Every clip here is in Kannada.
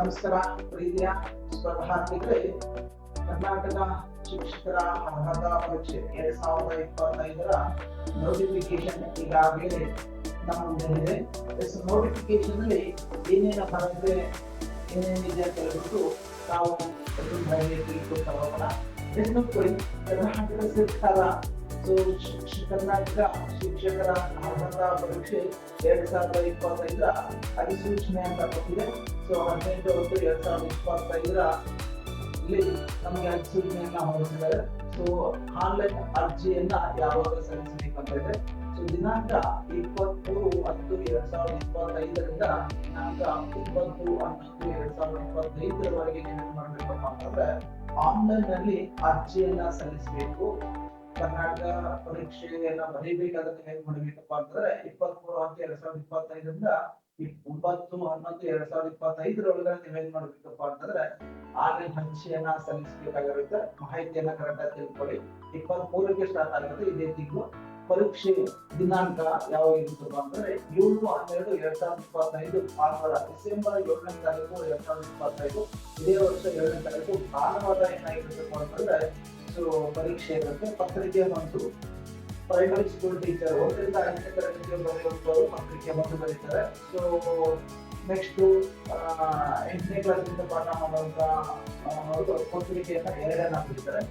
ನಮಸ್ಕಾರ. ಪ್ರೀತಿಯ ಸ್ಪರ್ಧಾರ್ಥಿಗಳೇ, ಕರ್ನಾಟಕ ಶಿಕ್ಷಕರ ಅರ್ಹತಾ ಪರೀಕ್ಷೆ ಎರಡ್ ಸಾವಿರದ ಇಪ್ಪತ್ತೈದರ ನೋಟಿಫಿಕೇಶನ್ ಈಗಾಗಲೇ ನಮ್ಮ ಮುಂದೆ ಇದೆ ನೋಟಿಫಿಕೇಶನ್ ಅಲ್ಲಿ ಏನೇನು ಅಂದ್ರೆ ಏನೇನಿದೆ ಅಂತ ಹೇಳ್ಬಿಟ್ಟು ನಾವು ಹೋಗೋಣ. ಎಸ್ ಕರ್ನಾಟಕ ಸರ್ಕಾರ ಸೊ ಕರ್ನಾಟಕ ಶಿಕ್ಷಕರ ಅರ್ಹತಾ ಪರೀಕ್ಷೆ ಎರಡ್ ಸಾವಿರದ ಇಪ್ಪತ್ತೈದರ ಅಧಿಸೂಚನೆ ಅಂತ ಕೊಟ್ಟಿದೆ ಸೊ ಹದಿನೆಂಟು ಒಂದು ಎರಡ್ ಸಾವಿರದ ಇಪ್ಪತ್ತೈದರ ಇಲ್ಲಿ ನಮಗೆ ಅಧಿಸೂಚನೆಯನ್ನ ಹೊರಡಿಸಿದ್ದಾರೆ ಸೊ ಆನ್ಲೈನ್ ಅರ್ಜಿಯನ್ನ ಯಾವಾಗ ಸಲ್ಲಿಸಬೇಕಂತ ಇದೆ ಸೊ ದಿನಾಂಕ ಇಪ್ಪತ್ಮೂರು ಹತ್ತು ಎರಡ್ ಸಾವಿರದ ಇಪ್ಪತ್ತೈದರಿಂದ ದಿನಾಂಕ ಇಪ್ಪತ್ತು ಹನ್ನೊಂದು ಎರಡ್ ಸಾವಿರದ ಇಪ್ಪತ್ತೈದರವರೆಗೆ ಏನೇನು ಮಾಡ್ಬೇಕಪ್ಪ ಅಂತಂದ್ರೆ ಆನ್ಲೈನ್ನಲ್ಲಿ ಅರ್ಜಿಯನ್ನ ಸಲ್ಲಿಸಬೇಕು ಕರ್ನಾಟಕ ಪರೀಕ್ಷೆಯನ್ನ ಬರೀಬೇಕಾದ್ರೆ ಹೇಗೆ ಮಾಡಬೇಕಪ್ಪ ಅಂತಂದ್ರೆ ಇಪ್ಪತ್ಮೂರು ಹತ್ತು ಎರಡ್ ಸಾವಿರದ ಇಪ್ಪತ್ತೈದರಿಂದ ಇಪ್- ಒಂಬತ್ತು ಹನ್ನೊಂದು, ಎರಡ್ ಸಾವಿರದ ಇಪ್ಪತ್ತೈದರ ಒಳಗಡೆ ನೀವು ಏನ್ ಮಾಡ್ಬೇಕಪ್ಪ ಅಂತಂದ್ರೆ ಆನ್ಲೈನ್ ಹಂಚಿಯನ್ನ ಸಲ್ಲಿಸಬೇಕಾಗಿರುತ್ತೆ. ಮಾಹಿತಿಯನ್ನ ಕರೆಕ್ಟ್ ಆಗಿ ತಿಳ್ಕೊಳ್ಳಿ. ಇಪ್ಪತ್ತ್ ಮೂರಕ್ಕೆ ಸ್ಟಾರ್ಟ್ ಆಗುತ್ತೆ. ಇದೇ ತಿಂಗಳು ಪರೀಕ್ಷೆ ದಿನಾಂಕ ಯಾವಾಗ ಇರುತ್ತಪ್ಪ ಅಂದ್ರೆ ಏಳು ಹನ್ನೆರಡು ಎರಡ್ ಸಾವಿರದ ಇಪ್ಪತ್ತೈದು ಭಾನುವಾರ, ಡಿಸೆಂಬರ್ ಏಳನೇ ತಾರೀಕು ಎರಡ್ ಸಾವಿರದ ಇಪ್ಪತ್ತೈದು. ಇದೇ ವರ್ಷ ಏಳನೇ ತಾರೀಕು ಭಾನುವಾರ ಏನಾಗಿರುತ್ತಪ್ಪ ಅಂತಂದ್ರೆ ಸೊ ಪರೀಕ್ಷೆ ಇರುತ್ತೆ. ಪತ್ರಿಕೆ ಮತ್ತು ಪ್ರೈಮರಿ ಸ್ಕೂಲ್ ಟೀಚರ್ ಒಂದರಿಂದ ಐದನೇ ತರಗತಿ ಬರೆಯುವಂಥವ್ರು ಪತ್ರಿಕೆ ಬಂದು ಬರೀತಾರೆ. ಸೊ ನೆಕ್ಸ್ಟು ಎಂಟನೇ ಕ್ಲಾಸಿಂದ ಪಾಠ ಮಾಡುವಂಥ ಪತ್ರಿಕೆಯನ್ನು ಎರಡನ್ನ ಬರೀತಾರೆ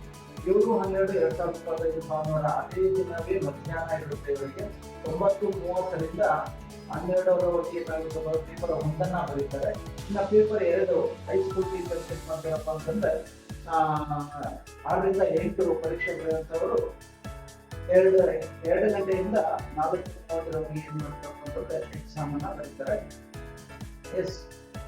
ಏಳು ಹನ್ನೆರಡು, ಎರಡು ಸಾವಿರದ ಇಪ್ಪತ್ತೈದು ಭಾನುವಾರ ಅದೇ ದಿನವೇ ಮಧ್ಯಾಹ್ನ ಇರುತ್ತೆ ಇವರಿಗೆ. ಒಂಬತ್ತು ಮೂವತ್ತರಿಂದ ಹನ್ನೆರಡರವರೆಗೆ ಏನಾಗುತ್ತೆ ಪೇಪರ್ ಒಂದನ್ನ ಬರೀತಾರೆ. ಇನ್ನು ಪೇಪರ್ ಎರಡು ಹೈಸ್ಕೂಲ್ ಟೀಚರ್ ಚೆಕ್ ಮಾಡ್ತಾರಪ್ಪ ಅಂತಂದ್ರೆ ಆರರಿಂದ ಎಂಟು ಪರೀಕ್ಷೆ ಬರೆಯುವಂಥವರು ಎರಡು ಎರಡು ಗಂಟೆಯಿಂದ ನಾಲ್ಕು ಮೂವತ್ತರವರೆಗೆ ಏನು ಮಾಡ್ತಕ್ಕಂಥದ್ದು ಅಂತಂದ್ರೆ ಎಕ್ಸಾಮ್ ಅನ್ನ ಬರೀತಾರೆ. ಎಸ್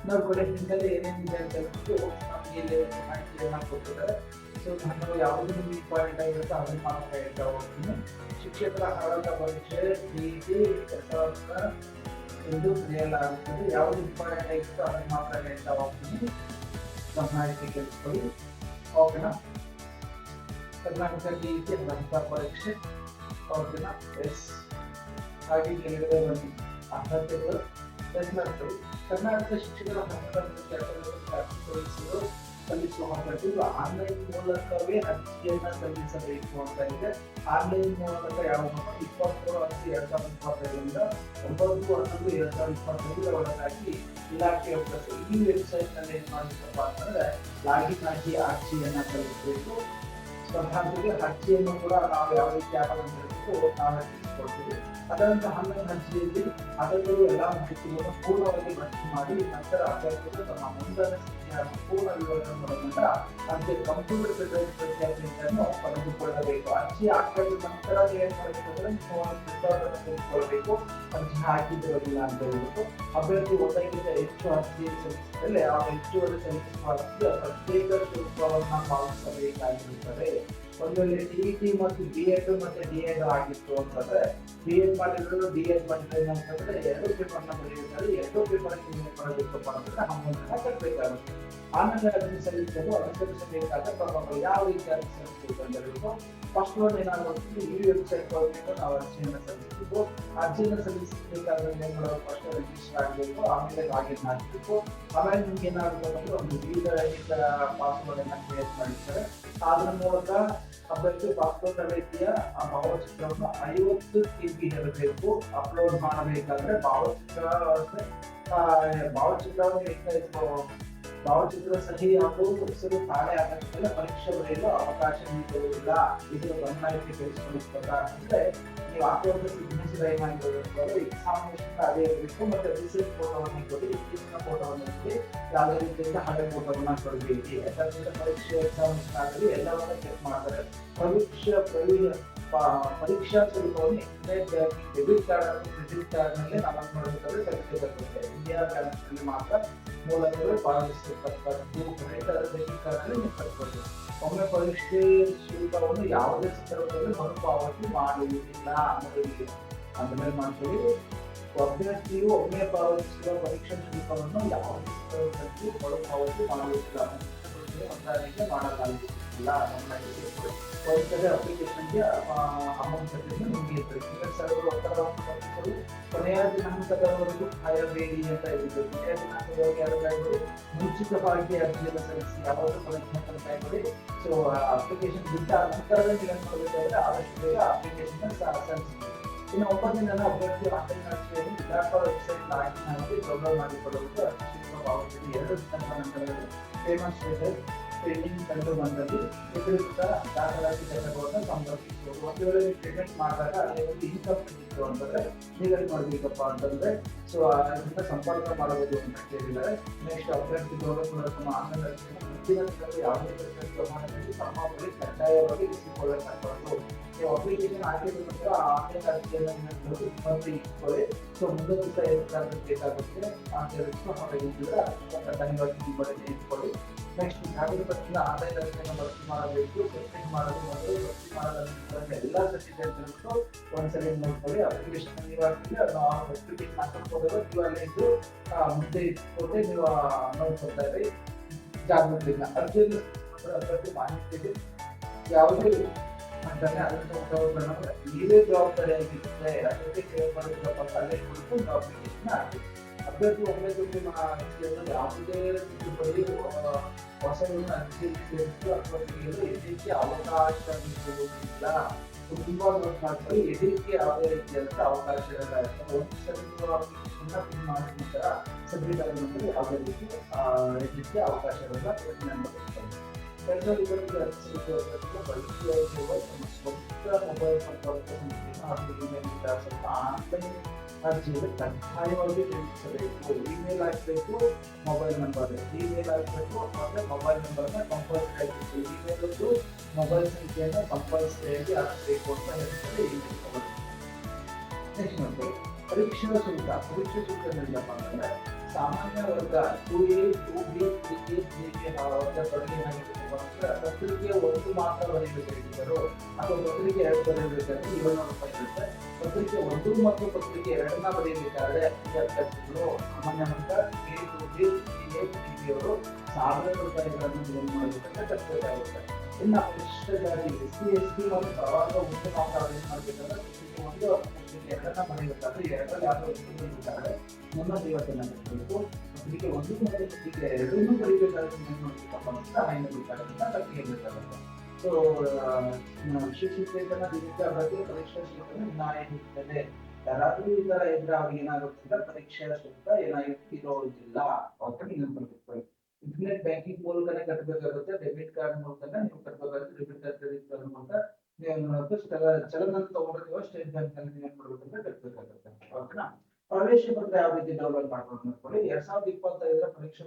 ನೋಡ್ಕೊಳ್ಳಿ, ನಿಮ್ಮಲ್ಲಿ ಏನೇನಿದೆ ಅಂತ ಹೇಳ್ಬಿಟ್ಟು ನಮಗೆ ಇಲ್ಲಿ ಮಾಹಿತಿಯನ್ನು ಕೊಟ್ಟಿದ್ದಾರೆ. ಸೊ ನಾನು ಯಾವುದು ನಿಮಗೆ ಇಂಪಾರ್ಟೆಂಟ್ ಆಗಿರುತ್ತೋ ಅದನ್ನು ಮಾತ್ರ ಹೇಳ್ತಾ ಹೋಗ್ತೀನಿ. ಶಿಕ್ಷಕರ ಆಡಳಿತ ಪರೀಕ್ಷೆ ಟಿ ಎರಡ್ ಸಾವಿರದ ಎಂದು ಕರೆಯಲಾಗುತ್ತದೆ ಯಾವುದು ಇಂಪಾರ್ಟೆಂಟ್ ಆಗಿರುತ್ತೋ ಅದನ್ನು ಮಾತ್ರ ಹೇಳ್ತಾ ಹೋಗ್ತೀನಿ. ನಮ್ಮ ಮಾಹಿತಿ ಕೇಳಿಸ್ಕೊಳ್ಳಿ. ಓಕೆನಾ ಕರ್ನಾಟಕ ಟಿ ಅರ್ಹತಾ ಪರೀಕ್ಷೆ ಓಕೆನಾ ಎಸ್ ಹಾಗೆ ಕೆಳಗಡೆ ಬನ್ನಿ ಅರ್ಹತೆಗಳು ಪ್ರಶ್ನಾರ್ಥಿಗಳು ಕರ್ನಾಟಕ ಶಿಕ್ಷಕರ ಅರ್ಹತಾ ಪರೀಕ್ಷೆಗಳು ಸಲ್ಲಿಸುವ ಅಭ್ಯರ್ಥಿಗಳು ಆನ್ಲೈನ್ ಮೂಲಕವೇ ಅರ್ಜಿಯನ್ನ ಸಲ್ಲಿಸಬೇಕು ಅಂತ ಇದೆ ಆನ್ಲೈನ್ ಮೂಲಕ ಯಾವ ಇಪ್ಪತ್ಮೂರು ಹತ್ತು ಎರಡ್ ಸಾವಿರದ ಇಪ್ಪತ್ತೈದರಿಂದ ಒಂಬತ್ತು ಹನ್ನೊಂದು ಎರಡ್ ಸಾವಿರದ ಇಪ್ಪತ್ತೈದರ ಒಳಗಾಗಿ ಇಲಾಖೆಯ ಈ ವೆಬ್ಸೈಟ್ನಲ್ಲಿ ಏನ್ ಮಾಡಬೇಕಪ್ಪ ಅಂತಂದ್ರೆ ಲಾಗಿನ್ ಆಗಿ ಅರ್ಜಿಯನ್ನ ಸಲ್ಲಿಸಬೇಕು ಸ್ಪರ್ಧಾರ್ಥಿಗೆ ಅರ್ಜಿಯನ್ನು ಕೂಡ ನಾವು ಯಾವ ರೀತಿ ಆಗಬೇಕು ನಾವು ತಿಳಿಸ್ಕೊಡ್ತೀವಿ ಅದರಂತೆ ಆನ್ಲೈನ್ ಅರ್ಜಿಯಲ್ಲಿ ಅದರಲ್ಲೂ ಎಲ್ಲ ಮಾಹಿತಿಗಳನ್ನು ಪೂರ್ಣವಾಗಿ ಭರ್ತಿ ಮಾಡಿ ನಂತರ ಅಭ್ಯರ್ಥಿಗಳು ತಮ್ಮ ಮುಂದಿನ ಸ್ಥಿತಿಯ ಪೂರ್ಣ ವಿವರಗಳನ್ನು ನಂತರ ಅಂತೆ ಕಂಪ್ಯೂಟರ್ ವಿದ್ಯಾರ್ಥಿಗಳನ್ನು ಪಡೆದುಕೊಳ್ಳಬೇಕು. ಅರ್ಜಿ ಹಾಕಿದ ನಂತರ ಏನ್ ಮಾಡಬೇಕಂದ್ರೆ ತೆಗೆದುಕೊಳ್ಬೇಕು ಅರ್ಜಿ ಹಾಕಿದಿರೋದಿಲ್ಲ ಅಂತ ಹೇಳ್ಬಿಟ್ಟು ಅಭ್ಯರ್ಥಿ ಒಂದಕ್ಕಿಂತ ಹೆಚ್ಚು ಅರ್ಜಿ ಸಲ್ಲಿಸಿದಲ್ಲಿ ಆ ಹೆಚ್ಚುವರಿ ಸಲ್ಲಿಸುವ ಅರ್ಜಿಯ ಪ್ರತ್ಯೇಕ ಶುಲ್ಕವನ್ನು ಪಾವತಿಸಬೇಕಾಗಿರುತ್ತದೆ. ಒಂದು ಟಿ ಟಿ ಮತ್ತು ಬಿ ಎಡ್ ಮತ್ತೆ ಡಿ ಎಡ್ ಆಗಿತ್ತು ಅಂತಂದ್ರೆ ಬಿ ಎಡ್ ಮಾಡಿದ್ರು ಡಿ ಎಡ್ ಮಾಡಿದ್ರೆ ಅಂತಂದ್ರೆ ಎರಡು ಪೇಪರ್ನ ಬರೆಯುತ್ತಾರೆ, ಎರಡು ಪೇಪರ್ ನೀವು ಮಾಡಬೇಕಪ್ಪ ಅಂತಂದ್ರೆ ಅಮೌಂಟ್ ಕಟ್ಟಬೇಕಾಗುತ್ತೆ ಆಮೇಲೆ ಅದನ್ನು ಸಲ್ಲಿಸಲು ಅನುಸರಿಸಬೇಕಾದ ಕ್ರಮಗಳು ಯಾವ ರೀತಿ ಅನುಸರಿಸಬೇಕು ಅಂತ ಹೇಳ್ಬಿಟ್ಟು ಫಸ್ಟ್ ಒನ್ ಏನಾಗುತ್ತೆ ಈ ವೆಬ್ಸೈಟ್ ಹೋಗ್ಬಿಟ್ಟು ನಾವು ಅರ್ಜಿಯನ್ನು ಸಲ್ಲಿಸಬೇಕು. ಅರ್ಜಿಯನ್ನು ಸಲ್ಲಿಸಬೇಕಾದ್ರೆ ಏನ್ ಮಾಡೋದು? ಫಸ್ಟ್ ರಿಜಿಸ್ಟರ್ ಆಗಬೇಕು, ಆಮೇಲೆ ಲಾಗಿನ್ ಆಗಬೇಕು. ಆಮೇಲೆ ನಿಮ್ಗೆ ಏನಾಗುತ್ತೆ ಒಂದು ವಿವಿಧ ಡಿ ಪಾಸ್ವರ್ಡ್ ಅನ್ನ ಕ್ರಿಯೇಟ್ ಮಾಡಿರ್ತಾರೆ. ಅದ್ರ ಮೂಲಕ ಅಭ್ಯರ್ಥಿ ಪಾಸ್ಪೋರ್ಟ್ ರೀತಿಯ ಆ ಭಾವಚಿತ್ರವನ್ನು ಐವತ್ತು ಕೆ ಬಿ ಇರಬೇಕು ಅಪ್ಲೋಡ್ ಮಾಡಬೇಕಾದ್ರೆ ಭಾವಚಿತ್ರ ಭಾವಚಿತ್ರವನ್ನು ಭಾವಚಿತ್ರ ಸಹಿ ಹಾಗೂ ಹೆಸರು ತಾಳೆ ಆದ ಪರೀಕ್ಷೆ ಬರೆಯಲು ಅವಕಾಶ ನೀಡುವುದಿಲ್ಲ. ಇದು ಗಮನಕ್ಕೆ ತಿಳಿಸಿಕೊಳ್ಳಬೇಕಾದ್ರೆ ನೀವು ಹಾಕುವಂತ ಸಿಗ್ನೇಚರ್ ಏನಾಗಿರಬೇಕು ಎಕ್ಸಾಮಿನೇಷನ್ ಅದೇ ಇರಬೇಕು ಮತ್ತೆ ರಿಸಲ್ಟ್ ಫೋಟೋವನ್ನು ಕೊಡಿ ಇತ್ತೀಚಿನ ಫೋಟೋವನ್ನು ಕೊಡಿ ಯಾವುದೇ ರೀತಿಯಿಂದ ಹಳೆ ಫೋಟೋವನ್ನ ಕೊಡಬೇಕು ಯಾಕಂದ್ರೆ ಪರೀಕ್ಷೆ ಎಕ್ಸಾಮಿನೇಷನ್ ಆಗಲಿ ಎಲ್ಲವನ್ನ ಚೆಕ್ ಮಾಡ್ತಾರೆ. ಪರೀಕ್ಷೆ ಪ್ರವೀಣ ಪರೀಕ್ಷಾ ಶುಲ್ಕವನ್ನು ಡೆಬಿಟ್ ಕಾರ್ಡ್ ಕ್ರೆಡಿಟ್ ಕಾರ್ಡ್ನಲ್ಲಿ ನಾವು ಮಾಡಬೇಕಾದ್ರೆ ಇಂಡಿಯಾ ಬ್ಯಾಂಕ್ನಲ್ಲಿ ಮಾತ್ರ ಮೂಲಕವೇ ಕಾರ್ಡ್ನಲ್ಲಿ ನೀವು ಕಟ್ಕೊಳ್ಬೇಕು ಒಮ್ಮೆ ಪರೀಕ್ಷೆ ಶುಲ್ಕವನ್ನು ಯಾವುದೇ ಸಂದರ್ಭದಲ್ಲಿ ಮರುಪಾವತಿ ಮಾಡುವುದಿಲ್ಲ ಮೊದಲಿಗೆ ಅಂದ್ರೆ ಮಾಡ್ತೀವಿ, ಅಭ್ಯರ್ಥಿಯು ಒಮ್ಮೆ ಪಾವತಿಸಿದ ಪರೀಕ್ಷೆ ಶುಲ್ಕವನ್ನು ಯಾವುದೇ ಸಂದರ್ಭದಲ್ಲಿ ಮರುಪಾವತಿ ಮಾಡುವುದಿಲ್ಲ ಹೊಂದಾಣಿಕೆ ಮಾಡಲಾಗಿದೆ. ಇಲ್ಲ ನಮ್ಮ ಒಂದ್ಸರಿ ಅಪ್ಲಿಕೇಶನ್ಗೆ ಅಮೌಂಟ್ ಕಟ್ಟಿದ್ರೆ ನಿಮಗೆ ಇರ್ತದೆ. ಸರ್ವರ್ ಒತ್ತಡ ಕಲ್ಪಿಸಲು ಕೊನೆಯ ದಿನಾಂಕದವರೆಗೂ ಕಾಯಬೇಡಿ ಅಂತ ಹೇಳಿದ್ರು ಕೊನೆಯ ದಿನಾಂಕದವರೆಗೆ ಯಾರು ಕಾಯ್ಬೇಡಿ ಮುಂಚಿತವಾಗಿ ಅರ್ಜಿಯನ್ನು ಸಲ್ಲಿಸಿ ಯಾವಾಗ ಕೊನೆಯ ಕಾಯ್ಬೇಡಿ ಸೊ ಅಪ್ಲಿಕೇಶನ್ ಬಿಟ್ಟ ನಂತರವೇ ನೀವು ಏನು ಮಾಡಬೇಕಾದ್ರೆ ಆದಷ್ಟು ಬೇಗ ಅಪ್ಲಿಕೇಶನ್ ಸಲ್ಲಿಸಿ. ಇನ್ನು ಒಂಬತ್ತನೇ ಅಭ್ಯರ್ಥಿ ಆನ್ಲೈನ್ ಅರ್ಜಿಯಲ್ಲಿ ವಿಧಾನಸಭಾ ವೆಬ್ಸೈಟ್ ಲಾಗಿನ್ ಆಗಿ ಡೌನ್ಲೋಡ್ ಮಾಡಿಕೊಳ್ಳುವುದು ಅರ್ಜಿ ಎರಡು ದಿನಗಳ ನಂತರ ಪೇಮೆಂಟ್ ಸ್ಟೇಟಸ್ ಪೇಂಡಿಂಗ್ ಕಂಡು ಬಂದಲ್ಲಿ ವಿಪರೀತ ದಾಖಲಾತಿ ಘಟಕವನ್ನು ಸಂಪರ್ಕಿಸಬಹುದು ಒಂದು ವೇಳೆ ನೀವು ಪೇಮೆಂಟ್ ಮಾಡಿದಾಗ ಅಲ್ಲಿ ಒಂದು ಇತ್ತು ಅಂತಂದ್ರೆ ನೀವೇನು ಮಾಡಬೇಕಪ್ಪ ಅಂತಂದ್ರೆ ಸೊ ಅದರಿಂದ ಸಂಪರ್ಕ ಮಾಡಬಹುದು ಅಂತ ಕೇಳಿದ್ದಾರೆ. ನೆಕ್ಸ್ಟ್ ಅಭ್ಯರ್ಥಿ ಕೂಡ ತಮ್ಮ ಅರ್ಜಿಯನ್ನು ಮುಂದಿನ ಯಾವುದೇ ಪ್ರಮಾಣದಲ್ಲಿ ತಮ್ಮ ಬಳಿ ಕಡ್ಡಾಯವಾಗಿ ಇರಿಸಿಕೊಳ್ಳತಕ್ಕದ್ದು ಅಪ್ಲಿಕೇಶನ್ ಹಾಕಿದ ನಂತರ ಆನ್ಲೈನ್ ಅರ್ಜಿಯನ್ನು ಇಟ್ಕೊಳ್ಳಿ. ಸೊ ಮುಂದಿನ ದಿವಸ ಬೇಕಾಗುತ್ತೆ ಆ ಕೆಲಸ ಹೊರಗಿದ್ರೆ ಧನ್ಯವಾದ ಇಟ್ಕೊಳ್ಳಿ. ನೆಕ್ಸ್ಟ್ ಸಾವಿರ ಪರ್ಸೆಂಟ್ ಆದಾಯ ತೆರಿಗೆಯನ್ನು ಭರ್ತಿ ಮಾಡಬೇಕು ಸಬ್ಮಿಟ್ ಮಾಡಲು ಮತ್ತು ಭರ್ತಿ ಮಾಡಲು ಎಲ್ಲ ಸರ್ಟಿಫಿಕೇಟ್ಗಳು ಒಂದ್ಸಲ ನೋಡ್ಕೊಳ್ಳಿ. ಅಪ್ಲಿಕೇಶನ್ ನೀವು ಹಾಕಿದ್ರೆ ಅದನ್ನ ಅಪ್ಲಿಕೇಶನ್ ಹಾಕೋದಾಗ ನೀವು ಅಲ್ಲೇ ಇದ್ದು ಮುಂದೆ ಇಟ್ಕೊಂಡು ನೀವು ನೋಡ್ಕೊಳ್ತಾ ಇರಿ. ಜಾಗೃತಿಯಿಂದ. ಅರ್ಜಿಯಲ್ಲಿ ಅಭ್ಯರ್ಥಿ ಮಾಹಿತಿ ಯಾವುದೇ ಅಂತಾನೆ ಅದಕ್ಕೆ ಉಪಯೋಗಗಳನ್ನ ನೀವೇ ಜವಾಬ್ದಾರಿಯಾಗಿರುತ್ತೆ. ಅದಕ್ಕೆ ಸೇವೆ ಮಾಡಿದ್ರೆ ಅಲ್ಲೇ ಕುಳಿತು ಅಪ್ಲಿಕೇಶನ್ ಹಾಕಿ ಅಭ್ಯರ್ಥಿ ಒಮ್ಮೆ ನಿಮ್ಮ ಅರ್ಜಿಯನ್ನು ಯಾವುದೇ ತಿದ್ದುಪಡಿ ಆ, ಹೊಸದನ್ನು ಅರ್ಜಿಯಲ್ಲಿ ಸೇರಿಸಲು ಅಥವಾ ತೆಗೆಯಲು ಎದಕ್ಕೆ ಅವಕಾಶ ಇರುವುದಿಲ್ಲ ತುಂಬಾ ನೋಟ್ ಮಾಡ್ಕೊಳ್ಳಿ ಎದಕ್ಕೆ ಯಾವುದೇ ರೀತಿಯಾದಂಥ ಅವಕಾಶ ಇರಲ್ಲ ಒಂದು ಸರಿ ನೀವು ಅಪ್ಲಿಕೇಶನ್ ಫಿಲ್ ಮಾಡಿದ ನಂತರ ಸಬ್ಮಿಟ್ ಆದ ನಂತರ ಯಾವುದೇ ರೀತಿ ಆ, ಎದಕ್ಕೆ ಅವಕಾಶ ಇರಲ್ಲ ಯೋಚನೆ ಮಾಡಬೇಕು ಕೆಲಸದಲ್ಲಿ ಅರ್ಜಿಸಲಿಕ್ಕೆ ಬಳಕೆಯಾಗಿರುವ ತಮ್ಮ ಸ್ವಂತ ಮೊಬೈಲ್ ಸಂಪರ್ಕ ಸಂಖ್ಯೆಯನ್ನು ಹಾಗೂ ಇಮೇಲ್ ವಿಳಾಸವನ್ನು ಆನ್ಲೈನ್ ಅರ್ಜಿಯಲ್ಲಿ ಕಡ್ಡಾಯವಾಗಿ ತಿಳಿಸಬೇಕು ಇಮೇಲ್ ಹಾಕಬೇಕು ಮೊಬೈಲ್ ನಂಬರ್ ಇಮೇಲ್ ಹಾಕಬೇಕು ಮತ್ತೆ ಮೊಬೈಲ್ ನಂಬರ್ನ ಕಂಪಲ್ಸರಿ ಹಾಕಬೇಕು ಇಮೇಲ್ ಒಂದು ಮೊಬೈಲ್ ಸಂಖ್ಯೆಯನ್ನು ಕಂಪಲ್ಸರಿಯಾಗಿ ಹಾಕಬೇಕು ಅಂತ ಹೇಳ್ತಾರೆ ಇಮೇಲ್ ನೆಕ್ಸ್ಟ್ ನೋಡಿ ಪರೀಕ್ಷಾ ಶುಲ್ಕ ಪರೀಕ್ಷಾ ಶುಲ್ಕ ಏನಪ್ಪ ಅಂತಂದ್ರೆ ಸಾಮಾನ್ಯ ವರ್ಗ two A two B three A three B ವರ್ಗದವರಿಗೆ ಏನಾಗಿರುತ್ತೆ ಅಂದ್ರೆ ಪತ್ರಿಕೆ ಒಂದು ಮಾತ್ರ ಬರೀಬೇಕಾಗಿದ್ದರು ಅಥವಾ ಪತ್ರಿಕೆ ಎರಡು ಬರೀಬೇಕಾದ್ರೆ ಏಳ್ನೂರು ರೂಪಾಯಿ ಇರುತ್ತೆ. ಪತ್ರಿಕೆ ಒಂದು ಮತ್ತು ಪತ್ರಿಕೆ ಎರಡನ್ನ ಬರೀಬೇಕಾದ್ರೆ ಅಭ್ಯರ್ಥಿಗಳು ಸಾಮಾನ್ಯ ವರ್ಗ A two B three A three B ಅವರು ಸಾವಿರ ರೂಪಾಯಿಗಳನ್ನು ಏನು ಮಾಡಬೇಕಂದ್ರೆ ಕಟ್ಟಬೇಕಾಗುತ್ತೆ. ಇನ್ನು ಪರಿಶಿಷ್ಟ ಜಾತಿ ಎಸ್ ಸಿ ಎಸ್ ಟಿ ಮತ್ತು ಪ್ರವಾಸ ಏನು ಮಾಡಬೇಕಂದ್ರೆ ಪತ್ರಿಕೆ ಒಂದು ಪತ್ರಿಕೆ ಎರಡನ್ನ ಬರೀಬೇಕಾದ್ರೆ ಎರಡರಲ್ಲಿ ಯಾರು ಬರೀಬೇಕಾದ್ರೆ ನೆಮ್ಮದಿ ಇವತ್ತನ್ನ ಕಟ್ಟಬೇಕು ಪತ್ರಿಕೆ ಒಂದು ಮತ್ತು ಪತ್ರಿಕೆ ಎರಡನ್ನೂ ಬರೀಬೇಕಾದ್ರೆ ಏನು ಮಾಡಬೇಕಪ್ಪ ಅಂತ ಹಾಯ್ಬೇಕಾಗುತ್ತೆ ಅದಕ್ಕೆ ಬೇಕಾಗುತ್ತೆ ಸೊ ಶಿಕ್ಷಕೇತನ ದಿನಕ್ಕೆ ಬಗ್ಗೆ ಪರೀಕ್ಷಾ ಶುಲ್ಕ ವಿನಾಯಿತಿ ಇರ್ತದೆ ಯಾರಾದ್ರೂ ಈ ತರ ಇದ್ರೆ ಅವ್ರಿಗೆ ಏನಾಗುತ್ತೆ ಅಂದ್ರೆ ಪರೀಕ್ಷಾ ಶುಲ್ಕ ಏನಾಗುತ್ತೆ ಇರೋದಿಲ್ಲ ಅಂತ ನೆನಪಿಟ್ಕೊಳ್ಳಿ ಇಂಟರ್ನೆಟ್ ಬ್ಯಾಂಕಿಂಗ್ ಮೂಲಕನೇ ಕಟ್ಟಬೇಕಾಗುತ್ತೆ ಡೆಬಿಟ್ ಕಾರ್ಡ್ ಮೂಲಕನೇ ನೀವು ಕಟ್ಟಬೇಕಾಗುತ್ತೆ ಡೆಬಿಟ್ ಕಾರ್ಡ್ ಕ್ರೆಡಿಟ್ ಕಾರ್ಡ್ ಮೂಲಕ ನೀವು ಚಲನ ಸ್ಟೇಟ್ ಬ್ಯಾಂಕ್ನಲ್ಲಿ ಪ್ರವೇಶ ಪತ್ರ ಯಾವ ರೀತಿ ಡೌನ್ಲೋಡ್ ಮಾಡ್ಕೊಂಡು ನೋಡ್ಕೊಳ್ಳಿ ಎರಡ್ ಸಾವಿರದ ಇಪ್ಪತ್ತೈದರ ಪರೀಕ್ಷಾ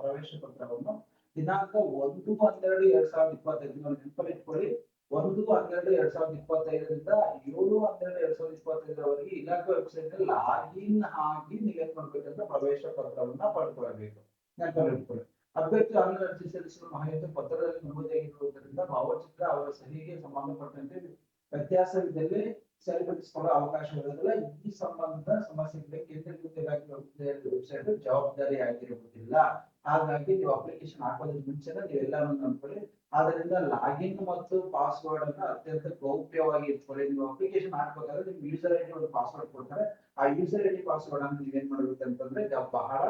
ಪ್ರವೇಶ ಪತ್ರವನ್ನು ದಿನಾಂಕ ಒಂದು ಹನ್ನೆರಡು ಎರಡ್ ಸಾವಿರದ ಇಪ್ಪತ್ತೈದು ನೆನಪಲ್ಲಿ ಒಂದು ಹನ್ನೆರಡು ಎರಡ್ ಸಾವಿರದ ಇಪ್ಪತ್ತೈದರಿಂದ ಏಳು ಹನ್ನೆರಡು ಎರಡ್ ಸಾವಿರದ ಇಪ್ಪತ್ತೈದರವರೆಗೆ ಇಲಾಖೆ ವೆಬ್ಸೈಟ್ ಲಾಗಿನ್ ಆಗಿ ನೀವೇನ್ ಮಾಡ್ಬೇಕಂತ ಪ್ರವೇಶ ಪತ್ರವನ್ನ ಪಡ್ಕೊಳ್ಬೇಕು. ನೆನಪಲ್ಲಿ ಇಟ್ಕೊಳ್ಳಿ. ಅಭ್ಯರ್ಥಿ ಅರ್ಜಿ ಸಲ್ಲಿಸಲು ಮಾಹಿತಿ ಪತ್ರದಲ್ಲಿ ನಮೂದಾಗಿರುವುದರಿಂದ ಭಾವಚಿತ್ರ ಅವರ ಸಹಿಗೆ ಸಂಬಂಧಪಟ್ಟಂತೆ ವ್ಯತ್ಯಾಸವಿದ್ದಲ್ಲಿ ಸರಿಪಡಿಸಿಕೊಳ್ಳುವ ಅವಕಾಶ ಇರುವುದಿಲ್ಲ ಈ ಸಂಬಂಧ ಸಮಸ್ಯೆಗಳಿಗೆ ಕೇಂದ್ರೀಕೃತ ವೆಬ್ಸೈಟ್ ಜವಾಬ್ದಾರಿ ಆಗಿರುವುದಿಲ್ಲ. ಹಾಗಾಗಿ ನೀವು ಅಪ್ಲಿಕೇಶನ್ ಹಾಕೋದ್ರ ಮುಂಚೆನ ನೀವೆಲ್ಲವನ್ನು ನೋಡ್ಕೊಳ್ಳಿ ಆದ್ದರಿಂದ ಲಾಗಿನ್ ಮತ್ತು ಪಾಸ್ವರ್ಡ್ ಅನ್ನ ಅತ್ಯಂತ ಗೌಪ್ಯವಾಗಿ ಇಟ್ಕೊಳ್ಳಿ. ನೀವು ಅಪ್ಲಿಕೇಶನ್ ಹಾಕ್ಬೇಕಾದ್ರೆ ನಿಮ್ಗೆ ಯೂಸರ್ ಐಡಿ ಒಂದು ಪಾಸ್ವರ್ಡ್ ಕೊಡ್ತಾರೆ. ಆ ಯೂಸರ್ ಐಡಿ ಪಾಸ್ವರ್ಡ್ ಅನ್ನು ನೀವೇನ್ ಮಾಡ್ಬೇಕಂತಂದ್ರೆ ಬಹಳ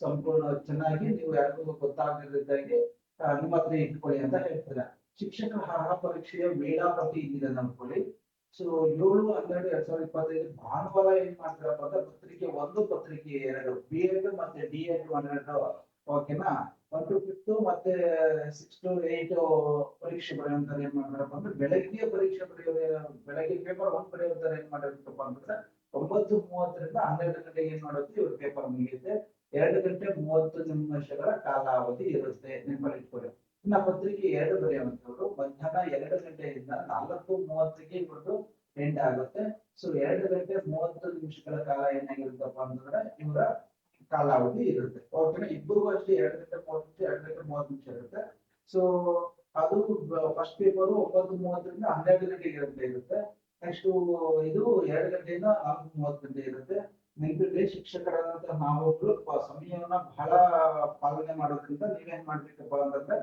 ಸಂಪೂರ್ಣ ಚೆನ್ನಾಗಿ ನೀವು ಯಾರಿಗೂ ಗೊತ್ತಾಗದಿದ್ದಾಗೆ ಅನುಮತಿ ಇಟ್ಕೊಳ್ಳಿ ಅಂತ ಹೇಳ್ತಾರೆ. ಶಿಕ್ಷಕ ಅರ್ಹ ಪರೀಕ್ಷೆಯ ವೇಳಾಪಟ್ಟಿ ಇದೆ ನಂಬ್ಕೊಳ್ಳಿ ಸೊ ಏಳು ಹನ್ನೆರಡು ಎರಡ್ ಸಾವಿರದ ಇಪ್ಪತ್ತೈದು ಭಾನುವಾರ ಏನ್ ಮಾಡ್ತಾರಪ್ಪ ಅಂದ್ರೆ ಪತ್ರಿಕೆ ಒಂದು, ಪತ್ರಿಕೆ ಎರಡು, ಬಿ ಎಡ್ ಮತ್ತೆ ಡಿ ಎಡ್ ಎರಡು ಓಕೆನಾ ಒನ್ ಟು ಫಿಫ್ತ್ ಮತ್ತೆ ಸಿಕ್ಸ್ ಟು ಏಟ್ ಪರೀಕ್ಷೆ ಬರೆಯುವಂತಾರೆ ಏನ್ ಮಾಡ್ತಾರಪ್ಪ ಅಂದ್ರೆ, ಬೆಳಗ್ಗೆ ಪರೀಕ್ಷೆ ಬರೆಯೋದು, ಬೆಳಗ್ಗೆ ಪೇಪರ್ ಒಂದ್ ಬರೆಯುವಂತಾರೆ ಏನ್ ಮಾಡಿರ್ತಪ್ಪ ಅಂತಂದ್ರೆ ಒಂಬತ್ತು ಮೂವತ್ತರಿಂದ ಹನ್ನೆರಡು ಗಂಟೆಗೆ ಏನ್ ಮಾಡುತ್ತೆ? ಇವ್ರ ಪೇಪರ್ ಮುಗಿಯುತ್ತೆ. ಎರಡು ಗಂಟೆ ಮೂವತ್ತು ನಿಮಿಷಗಳ ಕಾಲಾವಧಿ ಇರುತ್ತೆ. ನೆನಪಿಟ್ಕೊಳ್ಳಿ ಇಟ್ಕೊಳ್ಳಿ. ಇನ್ನ ಪತ್ರಿಕೆ ಎರಡು ಬರೆಯುವಂತವ್ರು ಮಧ್ಯಾಹ್ನ ಎರಡು ಗಂಟೆಯಿಂದ ನಾಲ್ಕು ಮೂವತ್ತಕ್ಕೆ ಇವ್ರದ್ದು ಎಂಡ್ ಆಗುತ್ತೆ. ಸೊ ಎರಡು ಗಂಟೆ ಮೂವತ್ತು ನಿಮಿಷಗಳ ಕಾಲ ಏನಾಗಿರುತ್ತಪ್ಪ ಅಂತಂದ್ರೆ ಇವರ ಕಾಲಾವಧಿ ಇರುತ್ತೆ. ಓಕೆನಾ ಇಬ್ಬರಿಗೂ ಅಷ್ಟೇ ಎರಡು ಗಂಟೆ ಮೂವತ್ತು ನಿಮಿಷ ಎರಡು ಗಂಟೆ ಮೂವತ್ತು ನಿಮಿಷ ಇರುತ್ತೆ. ಸೊ ಅದು ಫಸ್ಟ್ ಪೇಪರ್ ಒಂಬತ್ತು ಮೂವತ್ತರಿಂದ ಹನ್ನೆರಡು ಗಂಟೆಗೆ ಇರುತ್ತೆ. ನೆಕ್ಸ್ಟ್ ಇದು ಎರಡು ಗಂಟೆಯಿಂದ ನಾಲ್ಕು ಮೂವತ್ತು ಗಂಟೆ ಇರುತ್ತೆ. ನೆನಪಿರ್ಲಿ ಶಿಕ್ಷಕರಾದಂತಹ ನಾವೊಬ್ರು ಸಮಯವನ್ನ ಬಹಳ ಪಾಲನೆ ಮಾಡೋದ್ರಿಂದ ನೀವೇನ್ ಮಾಡ್ಬೇಕಪ್ಪ ಅಂತಂದ್ರೆ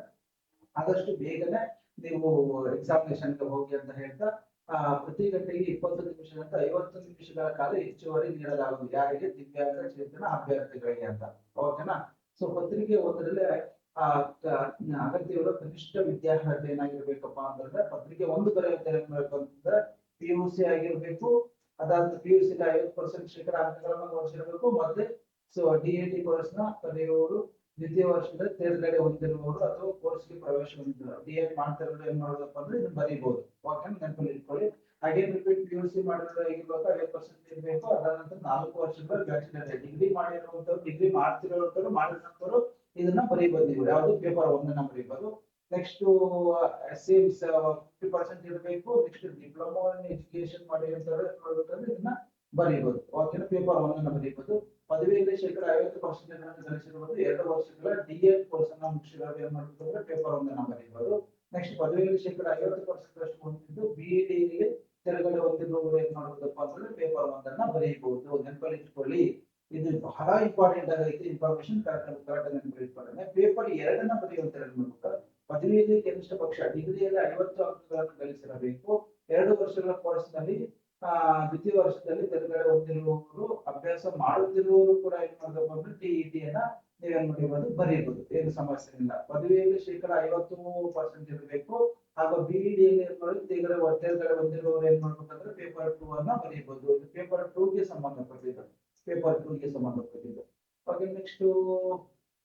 ಆದಷ್ಟು ಬೇಗನೆ ನೀವು ಎಕ್ಸಾಮಿನೇಷನ್ಗೆ ಹೋಗಿ ಅಂತ ಹೇಳ್ತಾ ಆ, ಪ್ರತಿ ಗಂಟೆಗೆ ಇಪ್ಪತ್ತು ನಿಮಿಷದಿಂದ ಐವತ್ತು ನಿಮಿಷಗಳ ಕಾಲ ಹೆಚ್ಚುವರಿ ನೀಡಲಾಗುವುದು. ಯಾರಿಗೆ ದಿವ್ಯಾಂಗ ಚೇತನ ಅಭ್ಯರ್ಥಿಗಳಿಗೆ ಅಂತ. ಓಕೆನಾ? ಸೊ ಪತ್ರಿಕೆ ಒಂದರಲ್ಲಿ ಆ ಅಗತ್ಯವಿರೋ ಕನಿಷ್ಠ ವಿದ್ಯಾರ್ಹತೆ ಏನಾಗಿರ್ಬೇಕಪ್ಪ ಅಂತಂದ್ರೆ ಪತ್ರಿಕೆ ಒಂದು ಬರೆಯುತ್ತೆ ಅಂತಂದ್ರೆ ಪಿ ಯು ಸಿ ಆಗಿರ್ಬೇಕು, ಅದಾದ ಪಿ ಯು ಸಿ ಐವತ್ತು ಪರ್ಸೆಂಟ್ ಶೇಕಡ ಅಂಕಗಳನ್ನು ಗಳಿಸಿರ್ಬೇಕು ಮತ್ತೆ ಸೊ ಡಿ ಎ ಟಿ ಕೋರ್ಸ್ನ ಕಲಿಯುವವರು ದ್ವಿತೀಯ ವರ್ಷದ ತೇರ್ಗಡೆ ಹೊಂದಿರುವವರು ಅಥವಾ ಕೋರ್ಸ್ಗೆ ಪ್ರವೇಶ ಹೊಂದಿರುವ ಡಿ ಎಡ್ ಮಾಡ್ತಿರೋರು ಏನ್ ಮಾಡೋದಪ್ಪ ಅಂದ್ರೆ ಇದನ್ನ ಬರೀಬಹುದು ಓಕೆ ನೆನಪಲ್ಲಿ ಇಟ್ಕೊಳ್ಳಿ. ಹಾಗೆ ರಿಪೀಟ್ ಪಿ ಯು ಸಿ ಮಾಡಿರೋ ಇರ್ಬೇಕು ಐವತ್ತು ಪರ್ಸೆಂಟ್ ಇರಬೇಕು. ಅದಾದ ನಂತರ ನಾಲ್ಕು ವರ್ಷಗಳ ಬ್ಯಾಚುಲರ್ ಡಿಗ್ರಿ ಮಾಡಿರುವಂತವ್ರು ಡಿಗ್ರಿ ಮಾಡ್ತಿರೋರು ಮಾಡಿದಂತವ್ರು ಇದನ್ನ ಬರೀಬಹುದು ನೀವು. ಯಾವ್ದು ಪೇಪರ್ ಒಂದನ್ನ ಬರೀಬಹುದು ನೆಕ್ಸ್ಟ್ ಸೇಮ್ ಫಿಫ್ಟಿ ಪರ್ಸೆಂಟ್ ಇರಬೇಕು. ನೆಕ್ಸ್ಟ್ ಡಿಪ್ಲೊಮಾ ಇನ್ ಎಜುಕೇಶನ್ ಮಾಡಿರ್ತಾರೆ ನೋಡ್ಬೇಕಂದ್ರೆ ಇದನ್ನ ಬರೀಬಹುದು ಓಕೆನಾ ಪೇಪರ್ ಒಂದನ್ನ ಬರೀಬಹುದು ಪದವಿಯಲ್ಲಿ ಶೇಕಡ ಐವತ್ತು ಪರ್ಸೆಂಟ್ ಗಳಿಸಿರುವುದು ಎರಡು ವರ್ಷಗಳ ಡಿ ಎಡ್ ಕೋರ್ಸ್ ಅನ್ನ ಮುಗಿಸಿರೋರು ಏನ್ ಮಾಡ್ಬೇಕಂದ್ರೆ ಪೇಪರ್ ಒಂದನ್ನ ಬರೀಬಹುದು ನೆಕ್ಸ್ಟ್ ಪದವಿಯಲ್ಲಿ ಶೇಕಡ ಐವತ್ತು ಪರ್ಸೆಂಟ್ ಅಷ್ಟು ಹೊಂದಿದ್ದು ಬಿ ಎ ಡಿ ತೆರೆಗಡೆ ಹೊಂದಿರುವವರು ಏನ್ ಮಾಡುವುದಪ್ಪ ಅಂದ್ರೆ ಪೇಪರ್ ಒಂದನ್ನ ಬರೀಬಹುದು ನೆನಪಲ್ಲಿ ಇಟ್ಕೊಳ್ಳಿ. ಇದು ಬಹಳ ಇಂಪಾರ್ಟೆಂಟ್ ಆಗೈತೆ ಇನ್ಫಾರ್ಮೇಶನ್ ಕರೆಕ್ಟ್ ಕರೆಕ್ಟ್ ನೆನಪಲ್ಲಿ ಇಟ್ಕೊಳ್ಳಿ. ಪೇಪರ್ ಎರಡನ್ನ ಬರೆಯುವಂತ ಹೇಳ್ಬೇಕು ಪದವಿಯಲ್ಲಿ ಕನಿಷ್ಠ ಪಕ್ಷ, ಡಿಗ್ರಿಯಲ್ಲಿ ಐವತ್ತು ಅಂಕಗಳನ್ನು ಗಳಿಸಿರಬೇಕು. ಎರಡು ವರ್ಷಗಳ ಕೋರ್ಸ್ನಲ್ಲಿ ಆ, ದ್ವಿತೀಯ ವರ್ಷದಲ್ಲಿ ತೆರಗಡೆ ಹೊಂದಿರುವವರು ಅಭ್ಯಾಸ ಮಾಡುತ್ತಿರುವವರು ಕೂಡ ಏನ್ ಮಾಡಬೇಕು ಅಂದ್ರೆ ಟಿಇಟಿ ಅನ್ನ ನೀವೇನ್ ಮಾಡಿರ್ಬೋದು ಬರೀಬಹುದು ಏನು ಸಮಸ್ಯೆ ಇಲ್ಲ. ಪದವಿಯಲ್ಲಿ ಶೇಕಡ ಐವತ್ತು ಪರ್ಸೆಂಟ್ ಇರಬೇಕು. ಹಾಗೂ ಬಿಇಡಿ ಏನ್ ತೆರಗಡೆ ತೆರಗಡೆ ಹೊಂದಿರುವವರು ಏನ್ ಮಾಡ್ಬೇಕಂದ್ರೆ ಪೇಪರ್ ಟೂ ಅನ್ನ ಬರೀಬಹುದು ಇದು ಪೇಪರ್ ಟೂ ಗೆ ಸಂಬಂಧಪಟ್ಟಿದ್ದು. ಪೇಪರ್ ಟೂ ಗೆ ಸಂಬಂಧಪಟ್ಟಿದ್ದು. ಓಕೆ ನೆಕ್ಸ್ಟ್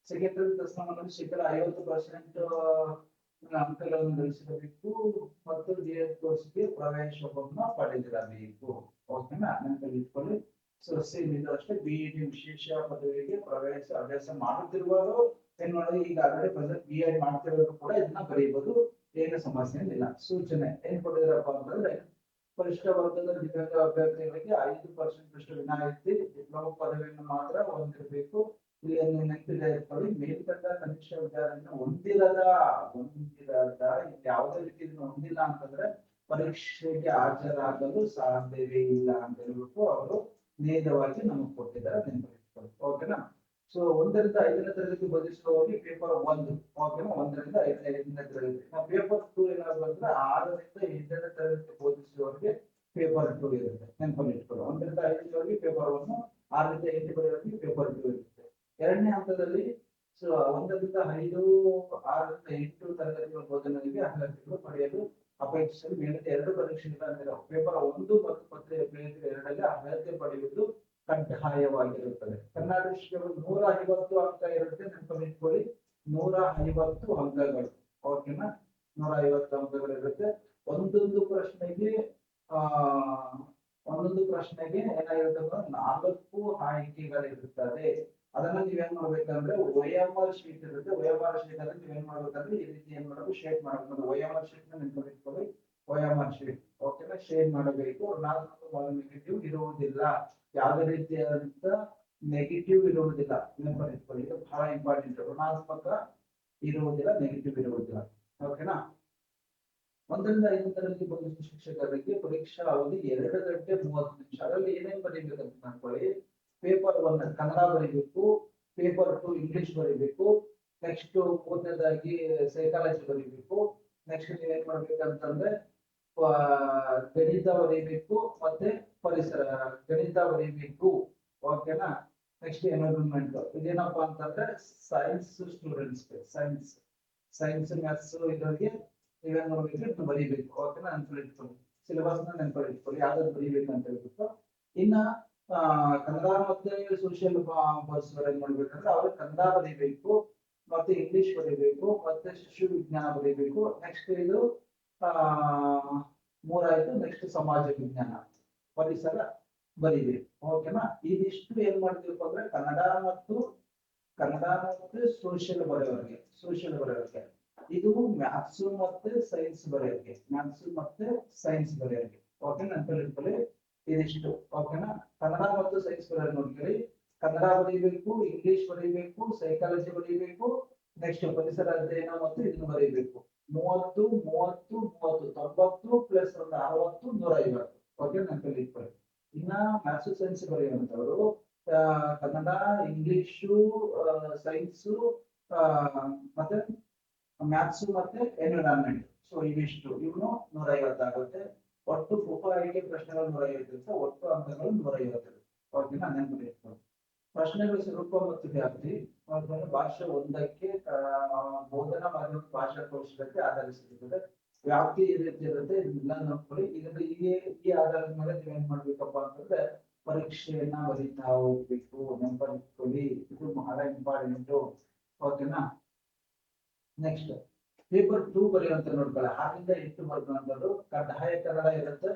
ಸೆಕೆಂಡರಿ ದರ್ಶನವನ್ನು ಶೇಕಡ ಐವತ್ತು ಪರ್ಸೆಂಟ್ ಅಂಕಗಳನ್ನು ಗಳಿಸಿರಬೇಕು ಮತ್ತು ಜಿಎಸ್ ಕೋರ್ಸ್ಗೆ ಪ್ರವೇಶವನ್ನು ಪಡೆದಿರಬೇಕು. ಓಕೆನಾ ನೆನಪಲ್ಲಿ ಇಟ್ಕೊಳ್ಳಿ. ಸೊ ಅಷ್ಟೇ ಬಿ ಡಿ ವಿಶೇಷ ಪದವಿಗೆ ಪ್ರವೇಶ ಅಭ್ಯಾಸ ಮಾಡುತ್ತಿರುವವರು ಏನ್ ಮಾಡೋದು ಈಗ ಆಲ್ರೆಡಿ ಪ್ರೆಸೆಂಟ್ ಬಿ ಎಡ್ ಮಾಡ್ತಿರೋರು ಕೂಡ ಇದನ್ನ ಬರೀಬಹುದು ಏನು ಸಮಸ್ಯೆ ಇಲ್ಲ. ಸೂಚನೆ ಏನ್ ಕೊಟ್ಟಿದಾರಪ್ಪ ಅಂತಂದ್ರೆ, ಪರಿಷ್ಠ ವರ್ಗದ ದಿವ್ಯಾಂಗ ಅಭ್ಯರ್ಥಿಗಳಿಗೆ ಐದು ಪರ್ಸೆಂಟ್ ಅಷ್ಟು ವಿನಾಯಿತಿ, ಡಿಪ್ಲೊಮಾ ಪದವಿಯನ್ನು ಮಾತ್ರ ಹೊಂದಿರಬೇಕು. ಇಲ್ಲಿ ನೆನಪಿಲ್ಲ ಇಟ್ಕೊಳ್ಳಿ ಮೇಲ್ಕಂಡ ಕನಿಷ್ಠ ವಿದ್ಯಾರ್ಥಿನ ಹೊಂದಿರದ ಹೊಂದಿರದ ಯಾವುದೇ ರೀತಿ ಹೊಂದಿಲ್ಲ ಅಂತಂದ್ರೆ ಪರೀಕ್ಷೆಗೆ ಹಾಜರಾಗಲು ಸಾಧ್ಯವೇ ಇಲ್ಲ ಅಂತ ಹೇಳ್ಬಿಟ್ಟು ಅವರು ನೇರವಾಗಿ ನಮಗೆ ಕೊಟ್ಟಿದ್ದಾರೆ ನೆನಪಿಟ್ಕೊಳ್ಳಿ ಓಕೆನಾ ಸೊ ಒಂದರಿಂದ ಐದನೇ ತರಗತಿ ಬೋಧಿಸುವವರಿಗೆ ಪೇಪರ್ ಒಂದು ಓಕೆನಾ ಒಂದರಿಂದ ಐದನೇ ಐದನೇ ತರಗತಿ ಪೇಪರ್ ಟೂ ಏನಾದ್ರು ಅಂದ್ರೆ ಆರರಿಂದ ಎಂಟನೇ ತರಗತಿ ಬೋಧಿಸುವವರಿಗೆ ಪೇಪರ್ ಟೂ ಇರುತ್ತೆ ನೆನಪಲ್ಲಿ ಇಟ್ಕೊಳ್ಳಿ ಒಂದರಿಂದ ಐದರವರೆಗೆ ಪೇಪರ್ ಒನ್ ಆರರಿಂದ ಎಂಟರವರೆಗೆ ಪೇಪರ್ ಟೂ ಇರುತ್ತೆ. ಎರಡನೇ ಹಂತದಲ್ಲಿ ಸೊ, ಒಂದರಿಂದ ಐದು, ಆರರಿಂದ ಎಂಟು ತರಗತಿಗಳ ಬೋಧನೆಗೆ ಅಭ್ಯರ್ಥಿಗಳು ಪಡೆಯಲು ಅಪೇಕ್ಷಿಸಲು ಮೇಲಿನ ಎರಡು ಪರೀಕ್ಷೆಗಳ ಪೇಪರ್ ಒಂದು ಮತ್ತು ಪತ್ರಿಕೆ ಎರಡರಲ್ಲಿ ಅಭ್ಯರ್ಥಿ ಪಡೆಯುವುದು ಕಡ್ಡಾಯವಾಗಿರುತ್ತದೆ. ವಿಷಯಗಳು ನೂರ ಐವತ್ತು ಅಂಕ ಇರುತ್ತೆ, ನೆನಪಿಟ್ಕೊಳ್ಳಿ. ನೂರ ಐವತ್ತು ಅಂಕಗಳು. ಓಕೆನಾ ನೂರ ಐವತ್ತು ಅಂಕಗಳು ಇರುತ್ತೆ. ಒಂದೊಂದು ಪ್ರಶ್ನೆಗೆ, ಆ, ಒಂದೊಂದು ಪ್ರಶ್ನೆಗೆ ಏನಾಗಿರುತ್ತೆ ಅಂದ್ರೆ ನಾಲ್ಕು ಆಯ್ಕೆಗಳಿರುತ್ತದೆ. ಅದನ್ನ ನೀವೇನ್ ಮಾಡ್ಬೇಕಂದ್ರೆ ಒ ಎಂ ಆರ್ ಶೀಟ್ ಇರುತ್ತೆ. ಒ ಎಂ ಆರ್ ಶೀಟ್ ಅಲ್ಲಿ ನೀವೇನ್ ಮಾಡ್ಬೇಕಂದ್ರೆ ಈ ರೀತಿ ಏನ್ ಮಾಡಬೇಕು ಶೇಟ್ ಮಾಡಬೇಕು. ಆರ್ ಶೀಟ್ನ ಇಟ್ಕೊಳ್ಳಿ ಎಂ ಆರ್ ಶೀಟ್ ಓಕೆನಾ ಶೇಡ್ ಮಾಡಬೇಕು. ನಾಲ್ಕು ನೆಗೆಟಿವ್ ಇರುವುದಿಲ್ಲ. ಯಾವುದೇ ರೀತಿಯಾದಂತ ನೆಗೆಟಿವ್ ಇರುವುದಿಲ್ಲ. ನೆನಪಿಟ್ಕೊಳ್ಳಿ. ಇದು ಬಹಳ ಇಂಪಾರ್ಟೆಂಟ್ ಋಣಾತ್ಮಕ ಇರುವುದಿಲ್ಲ ನೆಗೆಟಿವ್ ಇರುವುದಿಲ್ಲ. ಓಕೆನಾ ಒಂದರಿಂದ ಐದರಲ್ಲಿ ಬೋಧಿಸುವ ಶಿಕ್ಷಕರಿಗೆ ಪರೀಕ್ಷಾ ಅವಧಿ ಎರಡು ಗಂಟೆ ಮೂವತ್ತು ನಿಮಿಷ. ಅದರಲ್ಲಿ ಏನೇನ್ ಬರೀಬೇಕು ಅಂತ ಅನ್ಕೊಳ್ಳಿ ಪೇಪರ್ ಒನ್ ಕನ್ನಡ ಬರೀಬೇಕು ಪೇಪರ್ ಟು ಇಂಗ್ಲಿಷ್ ಬರೀಬೇಕು ನೆಕ್ಸ್ಟ್ ಮೂರನೇದಾಗಿ ಸೈಕಾಲಜಿ ಬರೀಬೇಕು ನೆಕ್ಸ್ಟ್ ನೀವೇನ್ ಮಾಡ್ಬೇಕಂತಂದ್ರೆ ಗಣಿತ ಬರೀಬೇಕು ಮತ್ತೆ ಪರಿಸರ, ಗಣಿತ ಬರೀಬೇಕು ಓಕೆನಾ ನೆಕ್ಸ್ಟ್ ಎನ್ವೈರನ್ಮೆಂಟ್ ಇದೇನಪ್ಪಾ ಅಂತಂದ್ರೆ science students science science maths ಇದರಿಗೆ ನೀವೇನ್ ಮಾಡ್ಬೇಕು ಬರೀಬೇಕು ಓಕೆನಾ ನೆನ್ಪಿಟ್ಕೊಳ್ಳಿ ಸಿಲೆಬಸ್ನ ನೆನ್ಪಿಟ್ಕೊಳ್ಳಿ ಯಾವ್ದಾದ್ರು ಬರೀಬೇಕು ಅಂತ ಹೇಳ್ಬಿಟ್ಟು. ಇನ್ನ ಕನ್ನಡ ಮತ್ತೆ ಸೋಷಿಯಲ್ ಬರ್ಸ್ ಏನ್ ಮಾಡ್ಬೇಕಂದ್ರೆ ಅವ್ರಿಗೆ ಕನ್ನಡ ಬರೀಬೇಕು, ಮತ್ತೆ ಇಂಗ್ಲಿಷ್ ಬರೀಬೇಕು, ಮತ್ತೆ ಶಿಶು ವಿಜ್ಞಾನ ಬರೀಬೇಕು. ನೆಕ್ಸ್ಟ್ ಇದು, ಆ, ಮೂರಾಯ್ತು ನೆಕ್ಸ್ಟ್ ಸಮಾಜ ವಿಜ್ಞಾನ ಪರಿಸರ ಬರೀಬೇಕು. ಓಕೆನಾ ಇದಿಷ್ಟು ಏನ್ ಮಾಡ್ತೀವಪ್ಪ ಅಂದ್ರೆ ಕನ್ನಡ ಮತ್ತು, ಕನ್ನಡ ಮತ್ತೆ ಸೋಷಿಯಲ್ ಬರೆಯೋರಿಗೆ ಸೋಷಿಯಲ್ ಬರೆಯೋರಿಗೆ. ಇದು ಮ್ಯಾಥ್ಸ್ ಮತ್ತೆ ಸೈನ್ಸ್ ಬರೆಯೋರಿಗೆ ಮ್ಯಾಥ್ಸ್ ಮತ್ತೆ ಸೈನ್ಸ್ ಬರೆಯೋರಿಗೆ. ಓಕೆ ನಂತರ ಇದಿಷ್ಟು ಓಕೆನಾ? ಕನ್ನಡ ಮತ್ತು ಸೈನ್ಸ್ ಬರೆಯೋರು ನೋಡ್ಕೊಳ್ಳಿ ಕನ್ನಡ ಬರೀಬೇಕು ಇಂಗ್ಲಿಷ್ ಬರೀಬೇಕು ಸೈಕಾಲಜಿ ಬರೀಬೇಕು ನೆಕ್ಸ್ಟ್ ಪರಿಸರ ಅಧ್ಯಯನ ಮತ್ತು ಇದನ್ನು ಬರೀಬೇಕು. ಮೂವತ್ತು ಮೂವತ್ತು ಮೂವತ್ತು, ತೊಂಬತ್ತು ಪ್ಲಸ್ ಒಂದು ಅರವತ್ತು ನೂರ ಐವತ್ತು ಓಕೆ ನೆನಪಲ್ಲಿ ಇಟ್ಕೊಳ್ಳಿ ಇನ್ನ ಮ್ಯಾಥ್ಸ್ ಸೈನ್ಸ್ ಬರೆಯುವಂತವರು ಕನ್ನಡ ಇಂಗ್ಲಿಷು ಸೈನ್ಸು ಮತ್ತೆ ಮ್ಯಾಥ್ಸ್ ಮತ್ತೆ ಎನ್ವಿರಾನ್ಮೆಂಟ್ ಸೊ ಇವಿಷ್ಟು. ಇವನು ನೂರ ಐವತ್ತಾಗುತ್ತೆ ಒಟ್ಟು ಉಪಾಯಿಕೆ ಪ್ರಶ್ನೆಗಳು ನೂರ ಐವತ್ತಿರುತ್ತೆ ಒಟ್ಟು ಅಂಕಗಳು ನೂರ ಐವತ್ತಿರುತ್ತೆ ಓಕೆನಾ ನೆನಪು ಇಟ್ಕೊಂಡು ಪ್ರಶ್ನೆಗಳ ಸ್ವರೂಪ ಮತ್ತು ವ್ಯಾಪ್ತಿ ಭಾಷೆ ಒಂದಕ್ಕೆ ಬೋಧನಾ ಮಾಧ್ಯಮ ಭಾಷಾ ಕೌಶಲಕ್ಕೆ ಆಧರಿಸಿರುತ್ತದೆ ವ್ಯಾಪ್ತಿ ಈ ರೀತಿ ಇರುತ್ತೆ, ಇದನ್ನೆಲ್ಲ ನೋಡ್ಕೊಳ್ಳಿ. ಇದನ್ನ ಈ ಈ ಆಧಾರದ ಮೇಲೆ ನೀವೇನ್ ಮಾಡ್ಬೇಕಪ್ಪ ಅಂತಂದ್ರೆ ಪರೀಕ್ಷೆಯನ್ನ ಬರೀತಾ ಹೋಗ್ಬೇಕು ನೆನಪಿಟ್ಕೊಳ್ಳಿ ಇದು ಬಹಳ ಇಂಪಾರ್ಟೆಂಟ್ ಓಕೆನಾ ನೆಕ್ಸ್ಟ್ ಪೇಪರ್ ಟೂ ಬರೆಯುವಂತ ನೋಡ್ಕೊಳ್ಳಿ. ಆರಿಂದ ಎಂಟು ಬರೆಯುವಂತದ್ದು ಕಡ್ಡಾಯ ಕನ್ನಡ ಇರುತ್ತೆ.